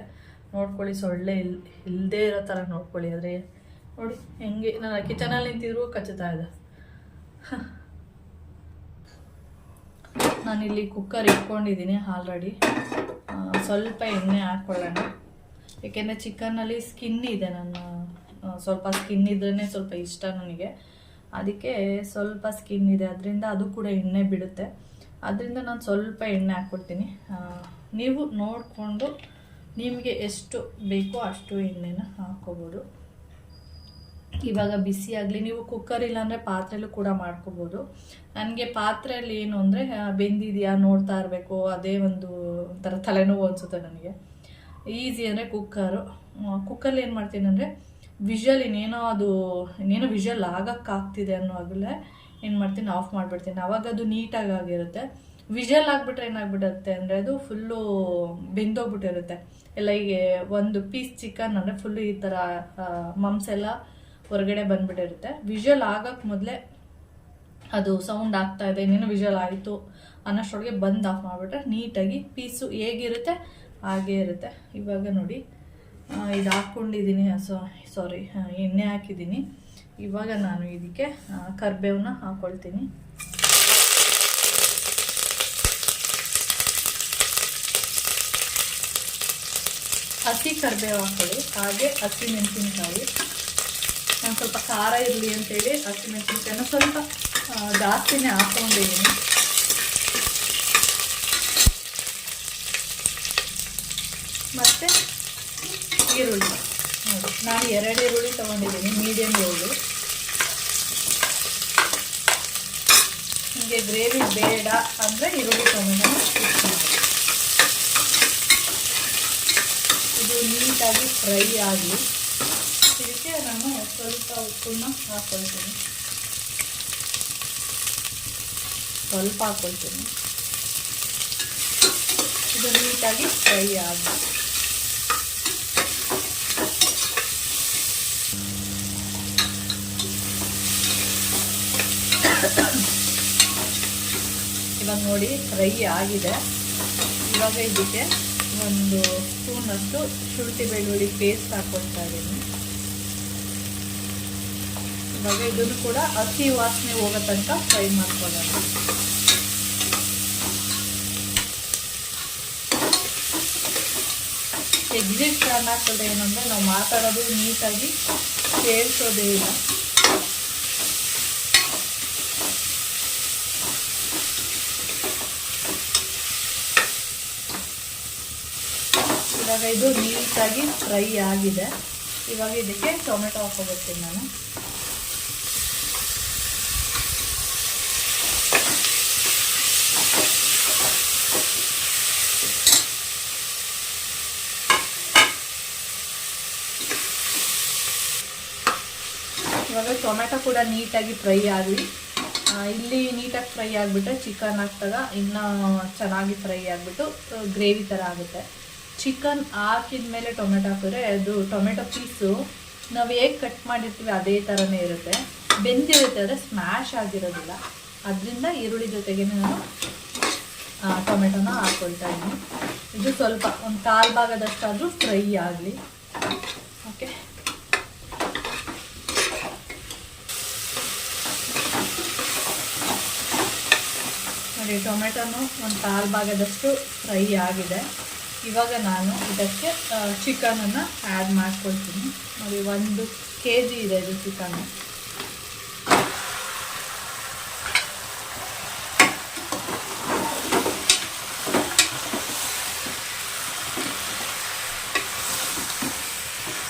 ನೋಡ್ಕೊಳ್ಳಿ, ಸೊಳ್ಳೆ ಇಲ್ ಇಲ್ಲದೇ ಇರೋ ಥರ ನೋಡ್ಕೊಳ್ಳಿ, ಆದರೆ ನೋಡಿ ಹೆಂಗೆ, ನಾನು ಕಿಚನಲ್ಲಿ ನಿಂತಿದ್ರು ಕಚ್ಚುತ್ತಾ ಇದೆ ನಾನಿಲ್ಲಿ ಕುಕ್ಕರ್ ಇಟ್ಕೊಂಡಿದ್ದೀನಿ ಆಲ್ರೆಡಿ ಸ್ವಲ್ಪ ಎಣ್ಣೆ ಹಾಕ್ಕೊಳ್ಳೋಣ ಏಕೆಂದರೆ ಚಿಕನ್ನಲ್ಲಿ ಸ್ಕಿನ್ ಇದೆ ನನ್ನ ಸ್ವಲ್ಪ ಸ್ಕಿನ್ ಇದ್ರೇ ಸ್ವಲ್ಪ ಇಷ್ಟ ನನಗೆ. ಅದಕ್ಕೆ ಸ್ವಲ್ಪ ಸ್ಕಿನ್ ಇದೆ, ಅದರಿಂದ ಅದು ಕೂಡ ಎಣ್ಣೆ ಬಿಡುತ್ತೆ. ಅದರಿಂದ ನಾನು ಸ್ವಲ್ಪ ಎಣ್ಣೆ ಹಾಕ್ಕೊಡ್ತೀನಿ. ನೀವು ನೋಡಿಕೊಂಡು ನಿಮಗೆ ಎಷ್ಟು ಬೇಕೋ ಅಷ್ಟು ಎಣ್ಣೆನ ಹಾಕ್ಕೋಬೋದು. ಇವಾಗ ಬಿಸಿ ಆಗಲಿ, ನೀವು ಕುಕ್ಕರ್ ಇಲ್ಲಾಂದರೆ ಪಾತ್ರೆಯಲ್ಲೂ ಕೂಡ ಮಾಡ್ಕೋಬೋದು. ನನಗೆ ಪಾತ್ರೆಯಲ್ಲಿ ಏನು ಅಂದರೆ ಬೆಂದಿದೆಯಾ ನೋಡ್ತಾ ಇರಬೇಕು, ಅದೇ ಒಂದು ಒಂಥರ ತಲೆನೋವು ಅನಿಸುತ್ತೆ ನನಗೆ. ಈಸಿ ಅಂದರೆ ಕುಕ್ಕರು ಕುಕ್ಕರ್ಲಿ ಏನು ಮಾಡ್ತೀನಿ ಅಂದರೆ ವಿಷಲ್ ಇನ್ನೇನೋ ಅದು, ಇನ್ನೇನೋ ವಿಷಲ್ ಆಗೋಕ್ಕಾಗ್ತಿದೆ ಅನ್ನೋವಾಗಲೇ ಏನು ಮಾಡ್ತೀನಿ ಆಫ್ ಮಾಡಿಬಿಡ್ತೀನಿ. ಅವಾಗ ಅದು ನೀಟಾಗಿ ಆಗಿರುತ್ತೆ. ವಿಷಲ್ ಆಗಿಬಿಟ್ರೆ ಏನಾಗ್ಬಿಡುತ್ತೆ ಅಂದರೆ ಅದು ಫುಲ್ಲು ಬೆಂದೋಗ್ಬಿಟ್ಟಿರುತ್ತೆ. ಎಲ್ಲ ಈಗ ಒಂದು ಪೀಸ್ ಚಿಕನ್ ಅಂದರೆ ಫುಲ್ಲು ಈ ಥರ ಎಲ್ಲ ಹೊರಗಡೆ ಬಂದ್ಬಿಟ್ಟಿರುತ್ತೆ. ವಿಷಲ್ ಆಗೋಕ್ಕೆ ಮೊದಲೇ ಅದು ಸೌಂಡ್ ಆಗ್ತಾ ಇದೆ, ಇನ್ನೇನು ವಿಷಲ್ ಆಯಿತು ಅನ್ನೋಷ್ಟೊಳಗೆ ಬಂದು ಆಫ್ ಮಾಡಿಬಿಟ್ರೆ ನೀಟಾಗಿ ಪೀಸು ಹೇಗಿರುತ್ತೆ ಹಾಗೇ ಇರುತ್ತೆ. ಇವಾಗ ನೋಡಿ ಇದು ಹಾಕ್ಕೊಂಡಿದ್ದೀನಿ. ಸೊ ಸಾರಿ ಎಣ್ಣೆ ಹಾಕಿದ್ದೀನಿ. ಇವಾಗ ನಾನು ಇದಕ್ಕೆ ಕರ್ಬೇವನ್ನ ಹಾಕ್ಕೊಳ್ತೀನಿ ಹಸಿ ಕರಿಬೇವು ಹಾಕೊಳ್ಳಿ. ಹಾಗೆ ಹಸಿ ಮೆಣಸಿನಕಾಯಿ. ನಾನು ಸ್ವಲ್ಪ ಖಾರ ಇರಲಿ ಅಂತೇಳಿ ಹಸಿ ಮೆಣಸಿನಕಾಯಿನ ಸ್ವಲ್ಪ ಜಾಸ್ತಿನೇ ಹಾಕ್ಕೊಂಡಿದ್ದೀನಿ ಮತ್ತು ಈರುಳ್ಳಿ. ನೋಡಿ, ನಾನು ಎರಡು ಈರುಳ್ಳಿ ತೊಗೊಂಡಿದ್ದೀನಿ ಮೀಡಿಯಮ್ ಈರುಳ್ಳಿ. ನಿಮಗೆ ಗ್ರೇವಿ ಬೇಡ ಅಂದರೆ ಈರುಳ್ಳಿ ತೊಗೊಂಡು ಇದು ನೀಟಾಗಿ ಫ್ರೈ ಆಗಲಿ ಇದಕ್ಕೆ ನಾನು ಸ್ವಲ್ಪ ಉಪ್ಪನ್ನ ಹಾಕ್ಕೊಳ್ತೀನಿ ಸ್ವಲ್ಪ ಹಾಕ್ಕೊಳ್ತೀನಿ ಇದು ನೀಟಾಗಿ ಫ್ರೈ ಆಗಲಿ ನೋಡಿ ಫ್ರೈ ಆಗಿದೆ. ಇವಾಗ ಇದಕ್ಕೆ ಒಂದು ಸ್ಪೂನಷ್ಟು ಶುಂಠಿ ಬೆಳ್ಳುಳ್ಳಿ ಪೇಸ್ಟ್ ಹಾಕ್ಕೊಳ್ತಾ ಇದ್ದೀನಿ. ಇವಾಗ ಇದನ್ನು ಕೂಡ ಹಸಿ ವಾಸನೆ ಹೋಗೋ ತನಕ ಫ್ರೈ ಮಾಡ್ಕೊಳ್ಳೋಣ. ಎಕ್ಸಿಟ್ ಪ್ಲಾನ್ ಆಗ್ತದೆ ಏನಂದರೆ ನಾವು ಮಾತಾಡೋದು ನೀಟಾಗಿ ಸೇರಿಸೋದೇ ಇಲ್ಲ. ಇದು ನೀಟಾಗಿ ಫ್ರೈ ಆಗಿದೆ. ಇವಾಗ ಇದಕ್ಕೆ ಟೊಮೆಟೊ ಹಾಕೋಬೇಕು ನಾನು. ಇವಾಗ ಟೊಮೆಟೊ ಕೂಡ ನೀಟಾಗಿ ಫ್ರೈ ಆಗಲಿ ಇಲ್ಲಿ ನೀಟಾಗಿ ಫ್ರೈ ಆಗಿಬಿಟ್ರೆ ಚಿಕನ್ ಹಾಕ್ದಾಗ ಇನ್ನೂ ಚೆನ್ನಾಗಿ ಫ್ರೈ ಆಗಿಬಿಟ್ಟು ಗ್ರೇವಿ ಥರ ಆಗುತ್ತೆ. ಚಿಕನ್ ಹಾಕಿದ ಮೇಲೆ ಟೊಮೆಟೊ ಹಾಕಿದ್ರೆ ಅದು ಟೊಮೆಟೊ ಪೀಸು ನಾವು ಹೇಗೆ ಕಟ್ ಮಾಡಿರ್ತೀವಿ ಅದೇ ಥರನೇ ಇರುತ್ತೆ. ಬೆಂದಿರುತ್ತೆ, ಆದರೆ ಸ್ಮ್ಯಾಶ್ ಆಗಿರೋದಿಲ್ಲ. ಅದರಿಂದ ಈರುಳ್ಳಿ ಜೊತೆಗೆ ನಾನು ಟೊಮೆಟೊನ ಹಾಕ್ಕೊಳ್ತಾ ಇದ್ದೀನಿ. ಇದು ಸ್ವಲ್ಪ ಒಂದು ಕಾಲು ಭಾಗದಷ್ಟಾದರೂ ಫ್ರೈ ಆಗಲಿ. ಓಕೆ. ನೋಡಿ, ಟೊಮೆಟೊನು ಒಂದು ಕಾಲು ಭಾಗದಷ್ಟು ಫ್ರೈ ಆಗಿದೆ. ಇವಾಗ ನಾನು ಇದಕ್ಕೆ ಚಿಕನನ್ನು ಆ್ಯಡ್ ಮಾಡ್ಕೊಳ್ತೀನಿ. ನೋಡಿ, ಒಂದು ಕೆ ಜಿ ಇದೆ ಇದು ಚಿಕನ್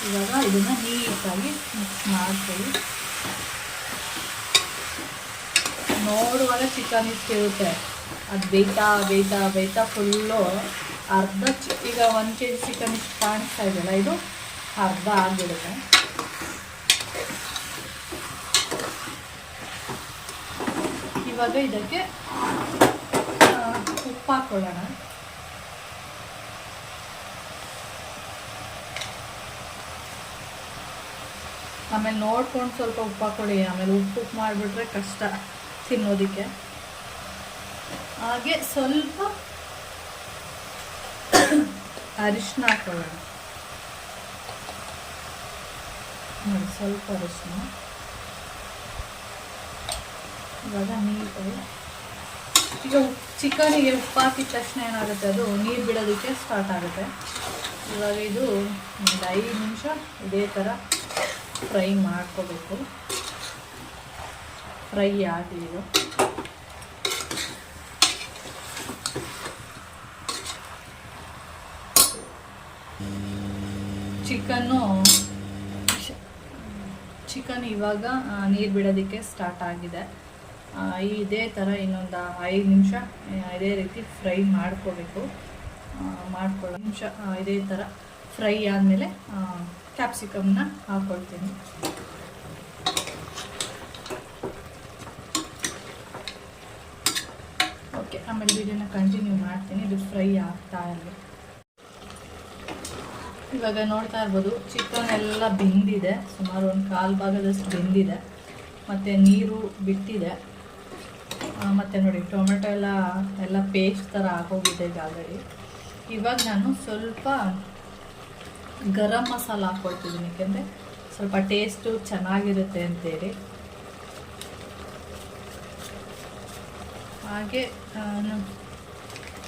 ಇವಾಗ ಇದನ್ನು ನೀಟಾಗಿ ಮಿಕ್ಸ್ ಮಾಡ್ತೀವಿ ನೋಡುವಾಗ ಚಿಕನ್ ಇಷ್ಟಿರುತ್ತೆ. ಅದು ಬೇಯ್ತಾ ಬೇಯ್ತಾ ಬೇಯ್ತಾ ಫುಲ್ಲು ಅರ್ಧ ಈಗ ಒಂದು ಕೆ ಜಿ ಚಿಕನ್ ಕಾಣಿಸ್ತಾ ಇದೆಯಲ್ಲ, ಇದು ಅರ್ಧ ಆಗಿಬಿಡುತ್ತೆ. ಇವಾಗ ಇದಕ್ಕೆ ಉಪ್ಪು ಹಾಕೊಳ್ಳೋಣ. ಆಮೇಲೆ ನೋಡ್ಕೊಂಡು ಸ್ವಲ್ಪ ಉಪ್ಪು ಹಾಕೊಳ್ಳಿ. ಆಮೇಲೆ ಉಪ್ಪು ಉಪ್ಪು ಮಾಡಿಬಿಟ್ರೆ ಕಷ್ಟ ತಿನ್ನೋದಕ್ಕೆ. ಹಾಗೆ ಸ್ವಲ್ಪ ಅರಿಶಿನ ಹಾಕೊಳ್ಳೋಣ ನೋಡಿ ಸ್ವಲ್ಪ ಅರಿಶಿನ ಇವಾಗ ನೀರು ಈಗ ಚಿಕನಿಗೆ ಉಪ್ಪು ತಕ್ಷಣ ಏನಾಗುತ್ತೆ ಅದು? ನೀರು ಬಿಡೋದಕ್ಕೆ ಸ್ಟಾರ್ಟ್ ಆಗುತ್ತೆ. ಇವಾಗ ಇದು ಒಂದು ಐದು ನಿಮಿಷ ಇದೇ ಥರ ಫ್ರೈ ಮಾಡ್ಕೋಬೇಕು. ಫ್ರೈ ಆಗಲಿ ಇದು ಚಿಕನ್ನು ಚಿಕನ್ ಇವಾಗ ನೀರು ಬಿಡೋದಕ್ಕೆ ಸ್ಟಾರ್ಟ್ ಆಗಿದೆ. ಇದೇ ಥರ ಇನ್ನೊಂದು ಐದು ನಿಮಿಷ ಇದೇ ರೀತಿ ಫ್ರೈ ಮಾಡ್ಕೋಬೇಕು. ಮಾಡ್ಕೊಳ್ಳೋ. ನಿಮಿಷ ಇದೇ ಥರ ಫ್ರೈ ಆದಮೇಲೆ ಕ್ಯಾಪ್ಸಿಕಮ್ನ ಹಾಕ್ಕೊಳ್ತೀನಿ ಓಕೆ ಆಮೇಲೆ ವಿಡಿಯೋನ ಕಂಟಿನ್ಯೂ ಮಾಡ್ತೀನಿ. ಇದು ಫ್ರೈ ಆಗ್ತಾ ಇರಲಿ. ಇವಾಗ ನೋಡ್ತಾ ಇರ್ಬೋದು ಚಿಕನ್ ಎಲ್ಲ ಬೆಂದಿದೆ. ಸುಮಾರು ಒಂದು ಕಾಲು ಭಾಗದಷ್ಟು ಬೆಂದಿದೆ. ಮತ್ತು ನೀರು ಬಿಟ್ಟಿದೆ. ಮತ್ತು ನೋಡಿ, ಟೊಮೆಟೊ ಎಲ್ಲ ಎಲ್ಲ ಪೇಸ್ಟ್ ಥರ ಆಗೋಗಿದೆ ಆಲ್ರೆಡಿ ಇವಾಗ ನಾನು ಸ್ವಲ್ಪ ಗರಂ ಮಸಾಲ ಹಾಕ್ಕೊಳ್ತಿದ್ದೀನಿ ಯಾಕೆಂದರೆ ಸ್ವಲ್ಪ ಟೇಸ್ಟು ಚೆನ್ನಾಗಿರುತ್ತೆ ಅಂತೇಳಿ. ಹಾಗೆ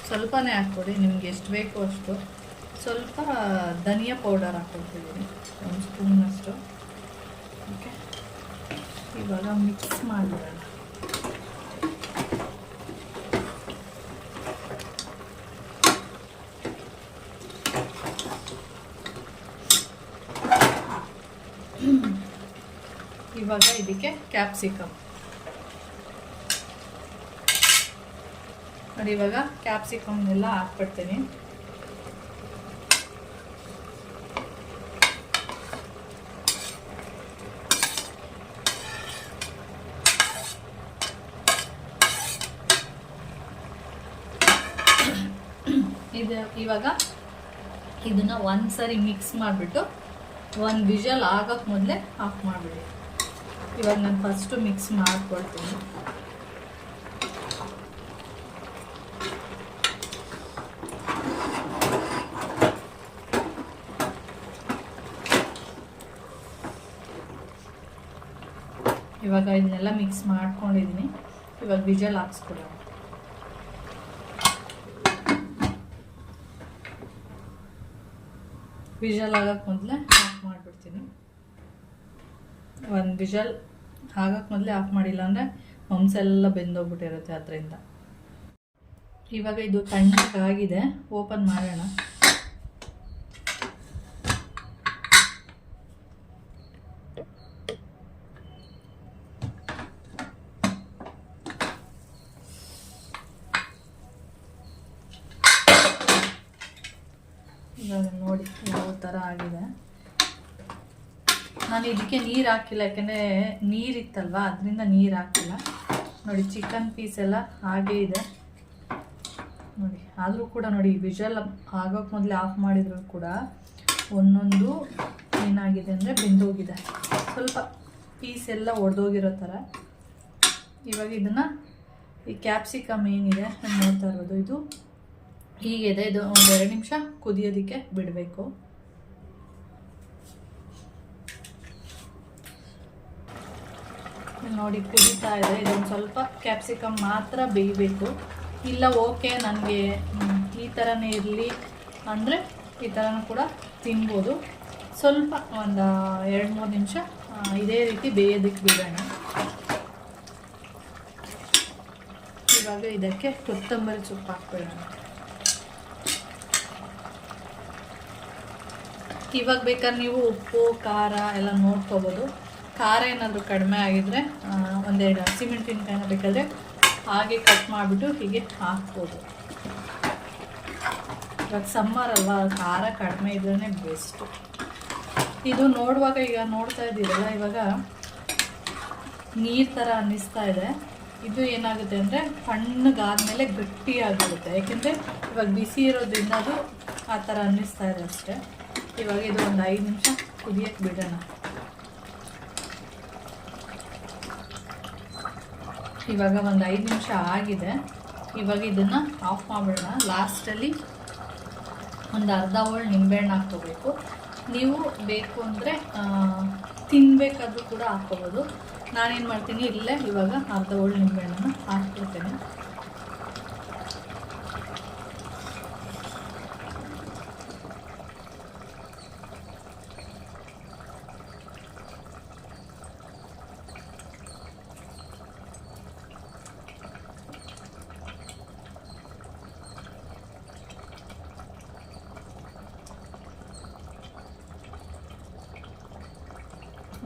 ಸ್ವಲ್ಪನೇ ಹಾಕ್ಕೊಡಿ, ನಿಮ್ಗೆ ಎಷ್ಟು ಬೇಕೋ ಅಷ್ಟು. ಸ್ವಲ್ಪ ಧನಿಯಾ ಪೌಡರ್ ಹಾಕ್ಕೊಳ್ತಿದ್ದೀನಿ ಒಂದು ಸ್ಪೂನಷ್ಟು ಓಕೆ ಇವಾಗ ಮಿಕ್ಸ್ ಮಾಡಿಬಿಡೋಣ. ಇವಾಗ ಇದಕ್ಕೆ ಕ್ಯಾಪ್ಸಿಕಮ್ ನೋಡಿ, ಇವಾಗ ಕ್ಯಾಪ್ಸಿಕಮ್ನೆಲ್ಲ ಹಾಕ್ಬಿಡ್ತೀನಿ. ಇದು. ಇವಾಗ ಇದನ್ನ ಒಂದ್ಸರಿ ಮಿಕ್ಸ್ ಮಾಡಿಬಿಟ್ಟು ಒಂದು ವಿಷಲ್ ಆಗೋಕ್ಕೆ ಮೊದಲೇ ಆಫ್ ಮಾಡಿಬಿಡಿ. ಇವಾಗ ನಾನು ಫಸ್ಟು ಮಿಕ್ಸ್ ಮಾಡ್ಕೊಳ್ತೀನಿ. ಇವಾಗ ಇದನ್ನೆಲ್ಲ ಮಿಕ್ಸ್ ಮಾಡ್ಕೊಂಡಿದ್ದೀನಿ ಇವಾಗ ವಿಜಲ್ ಹಾಕ್ಸ್ಕೊಡೋಣ. ವಿಜಲ್ ಆಗಕ್ಕೆ ಮೊದಲೇ ಆಫ್ ಮಾಡಿಬಿಡ್ತೀನಿ. ಒಂದು ವಿಜಲ್ ಆಗಕ್ಕೆ ಮೊದಲೇ ಆಫ್ ಮಾಡಿಲ್ಲ ಅಂದರೆ ಎಲ್ಲ ಬೆಂದೋಗ್ಬಿಟ್ಟಿರುತ್ತೆ ಅದರಿಂದ. ಇವಾಗ ಇದು ತಣ್ಣಗಾಗಿದೆ ಓಪನ್ ಮಾಡೋಣ ಇವಾಗ ನೋಡಿ ಯಾವ ಥರ ಆಗಿದೆ ನಾನು ಇದಕ್ಕೆ ಹಾಕಿಲ್ಲ, ಯಾಕೆಂದರೆ ನೀರಿತ್ತಲ್ವ? ಅದರಿಂದ ನೀರು ಹಾಕಿಲ್ಲ. ನೋಡಿ ಚಿಕನ್ ಪೀಸ್ ಎಲ್ಲ ಹಾಗೇ ಇದೆ. ನೋಡಿ, ಆದರೂ ಕೂಡ ನೋಡಿ ವಿಜಲ್ ಆಗೋಕ್ಕೆ ಮೊದಲೇ ಆಫ್ ಮಾಡಿದ್ರು ಕೂಡ ಒಂದೊಂದು ಏನಾಗಿದೆ ಅಂದರೆ ಬೆಂದೋಗಿದೆ. ಸ್ವಲ್ಪ ಪೀಸ್ ಎಲ್ಲ ಒಡೆದೋಗಿರೋ ಥರ ಇವಾಗ ಇದನ್ನು ಈ ಕ್ಯಾಪ್ಸಿಕಮ್ ಏನಿದೆ ನಾನು ನೋಡ್ತಾ ಇರೋದು. ಇದು ಹೀಗಿದೆ, ಇದು ಒಂದು ಎರಡು ನಿಮಿಷ ಕುದಿಯೋದಕ್ಕೆ ಬಿಡಬೇಕು. ನೋಡಿ ಕುದೀತಾ ಇದೆ ಇದೊಂದು ಸ್ವಲ್ಪ ಕ್ಯಾಪ್ಸಿಕಮ್ ಮಾತ್ರ ಬೇಯಬೇಕು. ಇಲ್ಲ ಓಕೆ ನನಗೆ ಈ ಥರನೇ ಇರಲಿ ಅಂದರೆ ಈ ಥರನೂ ಕೂಡ ತಿನ್ಬೋದು. ಸ್ವಲ್ಪ ಒಂದು ಎರಡು ಮೂರು ನಿಮಿಷ ಇದೇ ರೀತಿ ಬೇಯೋದಕ್ಕೆ ಬಿಡೋಣ. ಇವಾಗ ಇದಕ್ಕೆ ಕೊತ್ತಂಬರಿ ಸೊಪ್ಪು ಹಾಕ್ಬಿಡೋಣ. ಇವಾಗ ಬೇಕಾದ್ರೆ ನೀವು ಉಪ್ಪು, ಖಾರ ಎಲ್ಲ ನೋಡ್ಕೋಬೋದು. ಖಾರ ಏನಾದರೂ ಕಡಿಮೆ ಆಗಿದ್ರೆ ಒಂದೆರಡು ಹಸಿಮೆಣಸಿನ್ಕಾಯಿನ ಬೇಕಾದ್ರೆ ಹಾಗೆ ಕಟ್ ಮಾಡಿಬಿಟ್ಟು ಹೀಗೆ ಹಾಕ್ಬೋದು. ಇವಾಗ ಸಮ್ಮರ್ ಅಲ್ವಾ, ಖಾರ ಕಡಿಮೆ ಇದ್ರೇ ಬೆಸ್ಟು ಇದು ನೋಡುವಾಗ ಈಗ ನೋಡ್ತಾ ಇದ್ದೀರಲ್ಲ, ಇವಾಗ ನೀರು ಥರ ಅನ್ನಿಸ್ತಾ ಇದೆ. ಇದು ಏನಾಗುತ್ತೆ ಅಂದರೆ ತಣ್ಣಗಾದ್ಮೇಲೆ ಗಟ್ಟಿಯಾಗಿರುತ್ತೆ. ಯಾಕೆಂದರೆ ಇವಾಗ ಬಿಸಿ ಇರೋದ್ರಿಂದ ಅದು ಆ ಥರ ಅನ್ನಿಸ್ತಾ ಇದೆ ಅಷ್ಟೇ. ಇವಾಗ ಇದು ಒಂದು ಐದು ನಿಮಿಷ ಕುದಿಯೋಕ್ಕೆ ಬಿಡೋಣ. ಇವಾಗ ಒಂದು ಐದು ನಿಮಿಷ ಆಗಿದೆ. ಇವಾಗ ಇದನ್ನು ಆಫ್ ಮಾಡಿಬಿಡೋಣ. ಲಾಸ್ಟಲ್ಲಿ ಒಂದು ಅರ್ಧ ಹೋಳು ನಿಂಬೆಹಣ್ಣು ಹಾಕ್ಕೋಬೇಕು. ನೀವು ಬೇಕು ಅಂದರೆ ತಿನ್ನಬೇಕಾದ್ರೂ ಕೂಡ ಹಾಕ್ಕೋಬೋದು. ನಾನೇನು ಮಾಡ್ತೀನಿ, ಇಲ್ಲೇ ಇವಾಗ ಅರ್ಧ ಹೋಳು ನಿಂಬೆಹಣ್ಣನ್ನು ಹಾಕ್ಬಿಡ್ತೇನೆ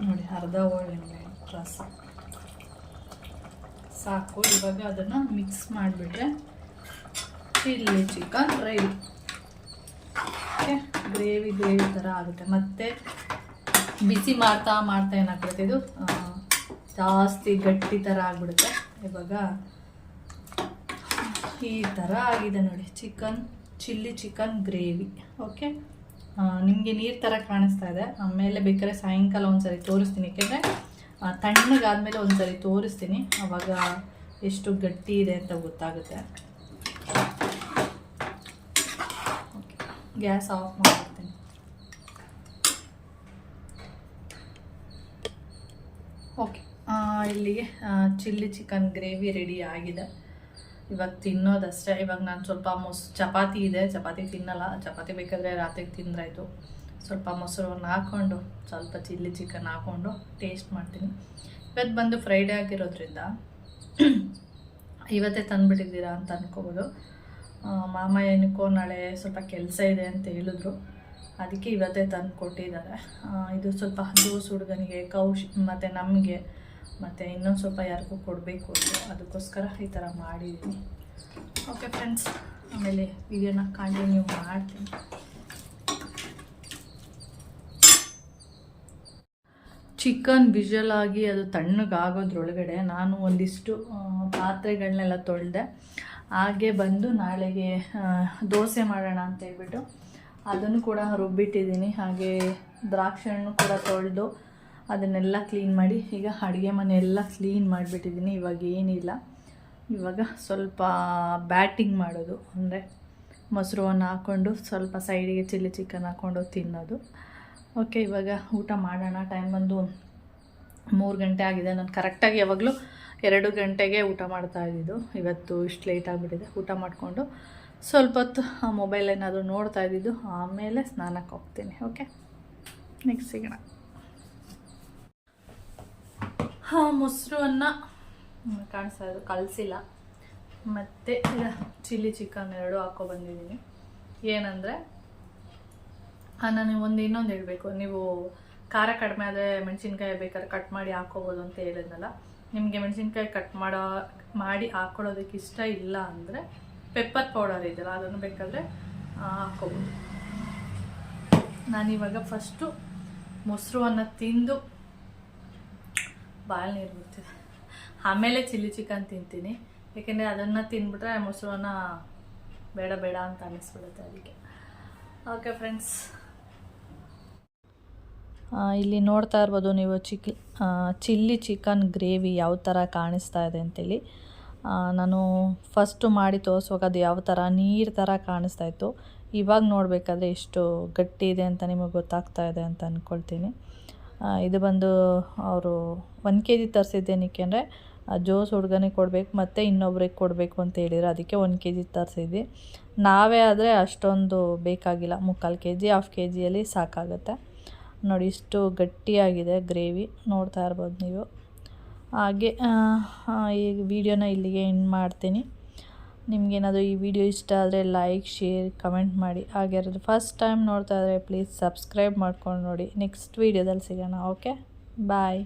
ನೋಡಿ ಅರ್ಧ ಹೋಳಿಗೆ ರಸ ಸಾಕು ಇವಾಗ ಅದನ್ನು ಮಿಕ್ಸ್ ಮಾಡಿಬಿಟ್ರೆ chilli chicken ready okay? Gravy gravy ಥರ ಆಗುತ್ತೆ. ಮತ್ತು ಬಿಸಿ ಮಾಡ್ತಾ ಮಾಡ್ತಾ ಏನಾಗ್ಬಿಡುತ್ತೆ ಇದು? ಜಾಸ್ತಿ ಗಟ್ಟಿ ಥರ ಆಗಿಬಿಡುತ್ತೆ. ಇವಾಗ ಈ ಥರ ಆಗಿದೆ ನೋಡಿ. Chicken, chilli chicken, gravy. Okay? ನಿಮಗೆ ನೀರು ಥರ ಕಾಣಿಸ್ತಾ ಇದೆ. ಆಮೇಲೆ ಬೇಕಾದ್ರೆ ಸಾಯಂಕಾಲ ಒಂದ್ಸರಿ ತೋರಿಸ್ತೀನಿ, ಯಾಕೆಂದರೆ ತಣ್ಣಗಾದ್ಮೇಲೆ ಒಂದ್ಸರಿ ತೋರಿಸ್ತೀನಿ. ಅವಾಗ ಎಷ್ಟು ಗಟ್ಟಿ ಇದೆ ಅಂತ ಗೊತ್ತಾಗುತ್ತೆ. ಗ್ಯಾಸ್ ಆಫ್ ಮಾಡ್ತೀನಿ ಓಕೆ ಇಲ್ಲಿಗೆ ಚಿಲ್ಲಿ ಚಿಕನ್ ಗ್ರೇವಿ ರೆಡಿ ಆಗಿದೆ. ಇವಾಗ ತಿನ್ನೋದಷ್ಟೇ. ಇವಾಗ ನಾನು ಸ್ವಲ್ಪ ಮೊಸ್, ಚಪಾತಿ ಇದೆ. ಚಪಾತಿ ತಿನ್ನಲ್ಲ. ಚಪಾತಿ ಬೇಕಾದರೆ ರಾತ್ರಿಗೆ ತಿಂದ್ರಾಯಿತು. ಸ್ವಲ್ಪ ಮೊಸರನ್ನ ಹಾಕ್ಕೊಂಡು ಸ್ವಲ್ಪ ಚಿಲ್ಲಿ ಚಿಕನ್ ಹಾಕ್ಕೊಂಡು ಟೇಸ್ಟ್ ಮಾಡ್ತೀನಿ. ಇವತ್ತು ಬಂದು ಫ್ರೈಡೇ ಆಗಿರೋದ್ರಿಂದ ಇವತ್ತೇ ತಂದುಬಿಟ್ಟಿದ್ದೀರಾ ಅಂತ ಅನ್ಕೋಬೋದು. ಮಾಮ ಏನಕ್ಕೋ ನಾಳೆ ಸ್ವಲ್ಪ ಕೆಲಸ ಇದೆ ಅಂತ ಹೇಳಿದ್ರು. ಅದಕ್ಕೆ ಇವತ್ತೇ ತಂದು ಕೊಟ್ಟಿದ್ದಾರೆ. ಇದು ಸ್ವಲ್ಪ ಜ್ಯೂಸ್ ಹುಡುಗನಿಗೆ ಕೌಶ್, ಮತ್ತು ನಮಗೆ, ಮತ್ತು ಇನ್ನೊಂದು ಸ್ವಲ್ಪ ಯಾರಿಗೂ ಕೊಡಬೇಕು ಅದಕ್ಕೋಸ್ಕರ ಈ ಥರ ಮಾಡಿದ್ದೀನಿ. ಓಕೆ ಫ್ರೆಂಡ್ಸ್ ಆಮೇಲೆ ವಿಡಿಯೋನ ಕಂಟಿನ್ಯೂ ಮಾಡ್ತೀನಿ. ಚಿಕನ್ ಆಗಿ ಅದು ತಣ್ಣಗಾಗೋದ್ರೊಳಗಡೆ ನಾನು ಒಂದಿಷ್ಟು ಪಾತ್ರೆಗಳನ್ನೆಲ್ಲ ತೊಳೆದೆ, ಹಾಗೆ ಬಂದು ನಾಳೆಗೆ ದೋಸೆ ಮಾಡೋಣ ಅಂತ ಹೇಳ್ಬಿಟ್ಟು ಅದನ್ನು ಕೂಡ ರುಬ್ಬಿಟ್ಟಿದ್ದೀನಿ. ಹಾಗೆ ದ್ರಾಕ್ಷಿ ಹಣ್ಣು ಕೂಡ ತೊಳೆದು ಅದನ್ನೆಲ್ಲ ಕ್ಲೀನ್ ಮಾಡಿ, ಈಗ ಅಡುಗೆ ಮನೆ ಎಲ್ಲ ಕ್ಲೀನ್ ಮಾಡಿಬಿಟ್ಟಿದ್ದೀನಿ. ಇವಾಗ ಏನಿಲ್ಲ. ಇವಾಗ ಸ್ವಲ್ಪ ಬ್ಯಾಟಿಂಗ್ ಮಾಡೋದು. ಅಂದರೆ ಮೊಸರು ಹಾಕ್ಕೊಂಡು ಸ್ವಲ್ಪ ಸೈಡಿಗೆ ಚಿಲ್ಲಿ ಚಿಕನ್ ಹಾಕ್ಕೊಂಡು ತಿನ್ನೋದು. ಓಕೆ, ಇವಾಗ ಊಟ ಮಾಡೋಣ. ಟೈಮ್ ಬಂದು ಮೂರು ಗಂಟೆ ಆಗಿದೆ. ನಾನು ಕರೆಕ್ಟಾಗಿ ಯಾವಾಗಲೂ ಎರಡು ಗಂಟೆಗೆ ಊಟ ಮಾಡ್ತಾ ಇದ್ದಿದ್ದು. ಇವತ್ತು ಇಷ್ಟು ಲೇಟ್ ಆಗಿಬಿಟ್ಟಿದೆ. ಊಟ ಮಾಡಿಕೊಂಡು ಸ್ವಲ್ಪ ಹೊತ್ತು ಆ ಮೊಬೈಲ್ ಏನಾದರೂ ನೋಡ್ತಾ ಇದ್ದಿದ್ದು. ಆಮೇಲೆ ಸ್ನಾನಕ್ಕೆ ಹೋಗ್ತೀನಿ. ಓಕೆ? ನೆಕ್ಸ್ಟ್ ಸಿಗೋಣ. ಹಾಂ, ಮೊಸರು, ಅನ್ನ. ಕಾಣಿಸ್ತಾ ಇದ್ದು ಕಲಸಿಲ್ಲ ಮತ್ತು ಚಿಲ್ಲಿ ಚಿಕನ್ ಎರಡು ಹಾಕೋ ಬಂದಿದ್ದೀನಿ. ಏನಂದರೆ ನಾನು ಒಂದು ಇನ್ನೊಂದು ಹೇಳಬೇಕು. ನೀವು ಖಾರ ಕಡಿಮೆ ಆದರೆ ಮೆಣಸಿನ್ಕಾಯಿ ಬೇಕಾದ್ರೆ ಕಟ್ ಮಾಡಿ ಹಾಕೋಬೋದು ಅಂತ ಹೇಳಿದ್ನಲ್ಲ. ನಿಮಗೆ ಮೆಣಸಿನ್ಕಾಯಿ ಕಟ್ ಮಾಡೋ, ಮಾಡಿ ಹಾಕೊಳ್ಳೋದಕ್ಕೆ ಇಷ್ಟ ಇಲ್ಲ ಅಂದರೆ ಪೆಪ್ಪರ್ ಪೌಡರ್ ಇದೆಯಲ್ಲ, ಅದನ್ನು ಬೇಕಾದರೆ ಹಾಕ್ಕೋಬೋದು ನಾನಿವಾಗ ಫಸ್ಟು ಮೊಸರನ್ನು ತಿಂದು ಬಾಯಲ್ಲಿ ನೀರು ಬರ್ತಿದೆ ಆಮೇಲೆ ಚಿಲ್ಲಿ ಚಿಕನ್ ತಿಂತೀನಿ. ಏಕೆಂದರೆ ಅದನ್ನು ತಿಂದ್ಬಿಟ್ರೆ ಮೊಸರನ್ನ ಬೇಡ ಬೇಡ ಅಂತ ಅನ್ನಿಸ್ಬಿಡುತ್ತೆ ಅದಕ್ಕೆ. ಓಕೆ ಫ್ರೆಂಡ್ಸ್ ಇಲ್ಲಿ ನೋಡ್ತಾ ಇರ್ಬೋದು ನೀವು ಚಿಕ್ ಚಿಲ್ಲಿ ಚಿಕನ್ ಗ್ರೇವಿ ಯಾವ ಥರ ಕಾಣಿಸ್ತಾ ಇದೆ ಅಂತೇಳಿ. ನಾನು ಫಸ್ಟು ಮಾಡಿ ತೋರಿಸುವಾಗ ಅದು ಯಾವ ಥರ ನೀರು ಥರ ಕಾಣಿಸ್ತಾ ಇತ್ತು. ಇವಾಗ ನೋಡಬೇಕಾದ್ರೆ ಎಷ್ಟು ಗಟ್ಟಿ ಇದೆ ಅಂತ ನಿಮಗೆ ಗೊತ್ತಾಗ್ತಾ ಇದೆ ಅಂತ ಅಂದ್ಕೊಳ್ತೀನಿ ಇದು ಬಂದು ಅವರು ಒನ್ ಕೆ ಜಿ ತರಿಸಿದ್ದೇನಕ್ಕೆ ಅಂದರೆ ಜೋಸ್ ಹುಡುಗನಿಗೆ ಕೊಡಬೇಕು ಮತ್ತು ಇನ್ನೊಬ್ರಿಗೆ ಕೊಡಬೇಕು ಅಂತ ಹೇಳಿದ್ರು. ಅದಕ್ಕೆ ಒಂದು ಕೆ ಜಿ ತರಿಸಿದ್ವಿ. ನಾವೇ ಆದರೆ ಅಷ್ಟೊಂದು ಬೇಕಾಗಿಲ್ಲ. ಮುಕ್ಕಾಲು ಕೆ ಜಿ ಹಾಫ್ ಕೆ ಜಿಯಲ್ಲಿ ಸಾಕಾಗುತ್ತೆ. ನೋಡಿ, ಇಷ್ಟು ಗಟ್ಟಿಯಾಗಿದೆ ಗ್ರೇವಿ. ನೋಡ್ತಾ ಇರ್ಬೋದು ನೀವು. ಹಾಗೆ ಈ ವಿಡಿಯೋನ ಇಲ್ಲಿಗೆ ಎಂಡ್ ಮಾಡ್ತೀನಿ. ನಿಮಗೇನಾದರೂ ಈ ವಿಡಿಯೋ ಇಷ್ಟ ಆದರೆ ಲೈಕ್, ಶೇರ್, ಕಮೆಂಟ್ ಮಾಡಿ. ಹಾಗೆ ಯಾರಾದರೂ ಫಸ್ಟ್ ಟೈಮ್ ನೋಡ್ತಾ ಇದ್ದರೆ ಪ್ಲೀಸ್ ಸಬ್ಸ್ಕ್ರೈಬ್ ಮಾಡ್ಕೊಂಡು ನೋಡಿ. ನೆಕ್ಸ್ಟ್ ವೀಡಿಯೋದಲ್ಲಿ ಸಿಗೋಣ, ಓಕೆ? ಬಾಯ್.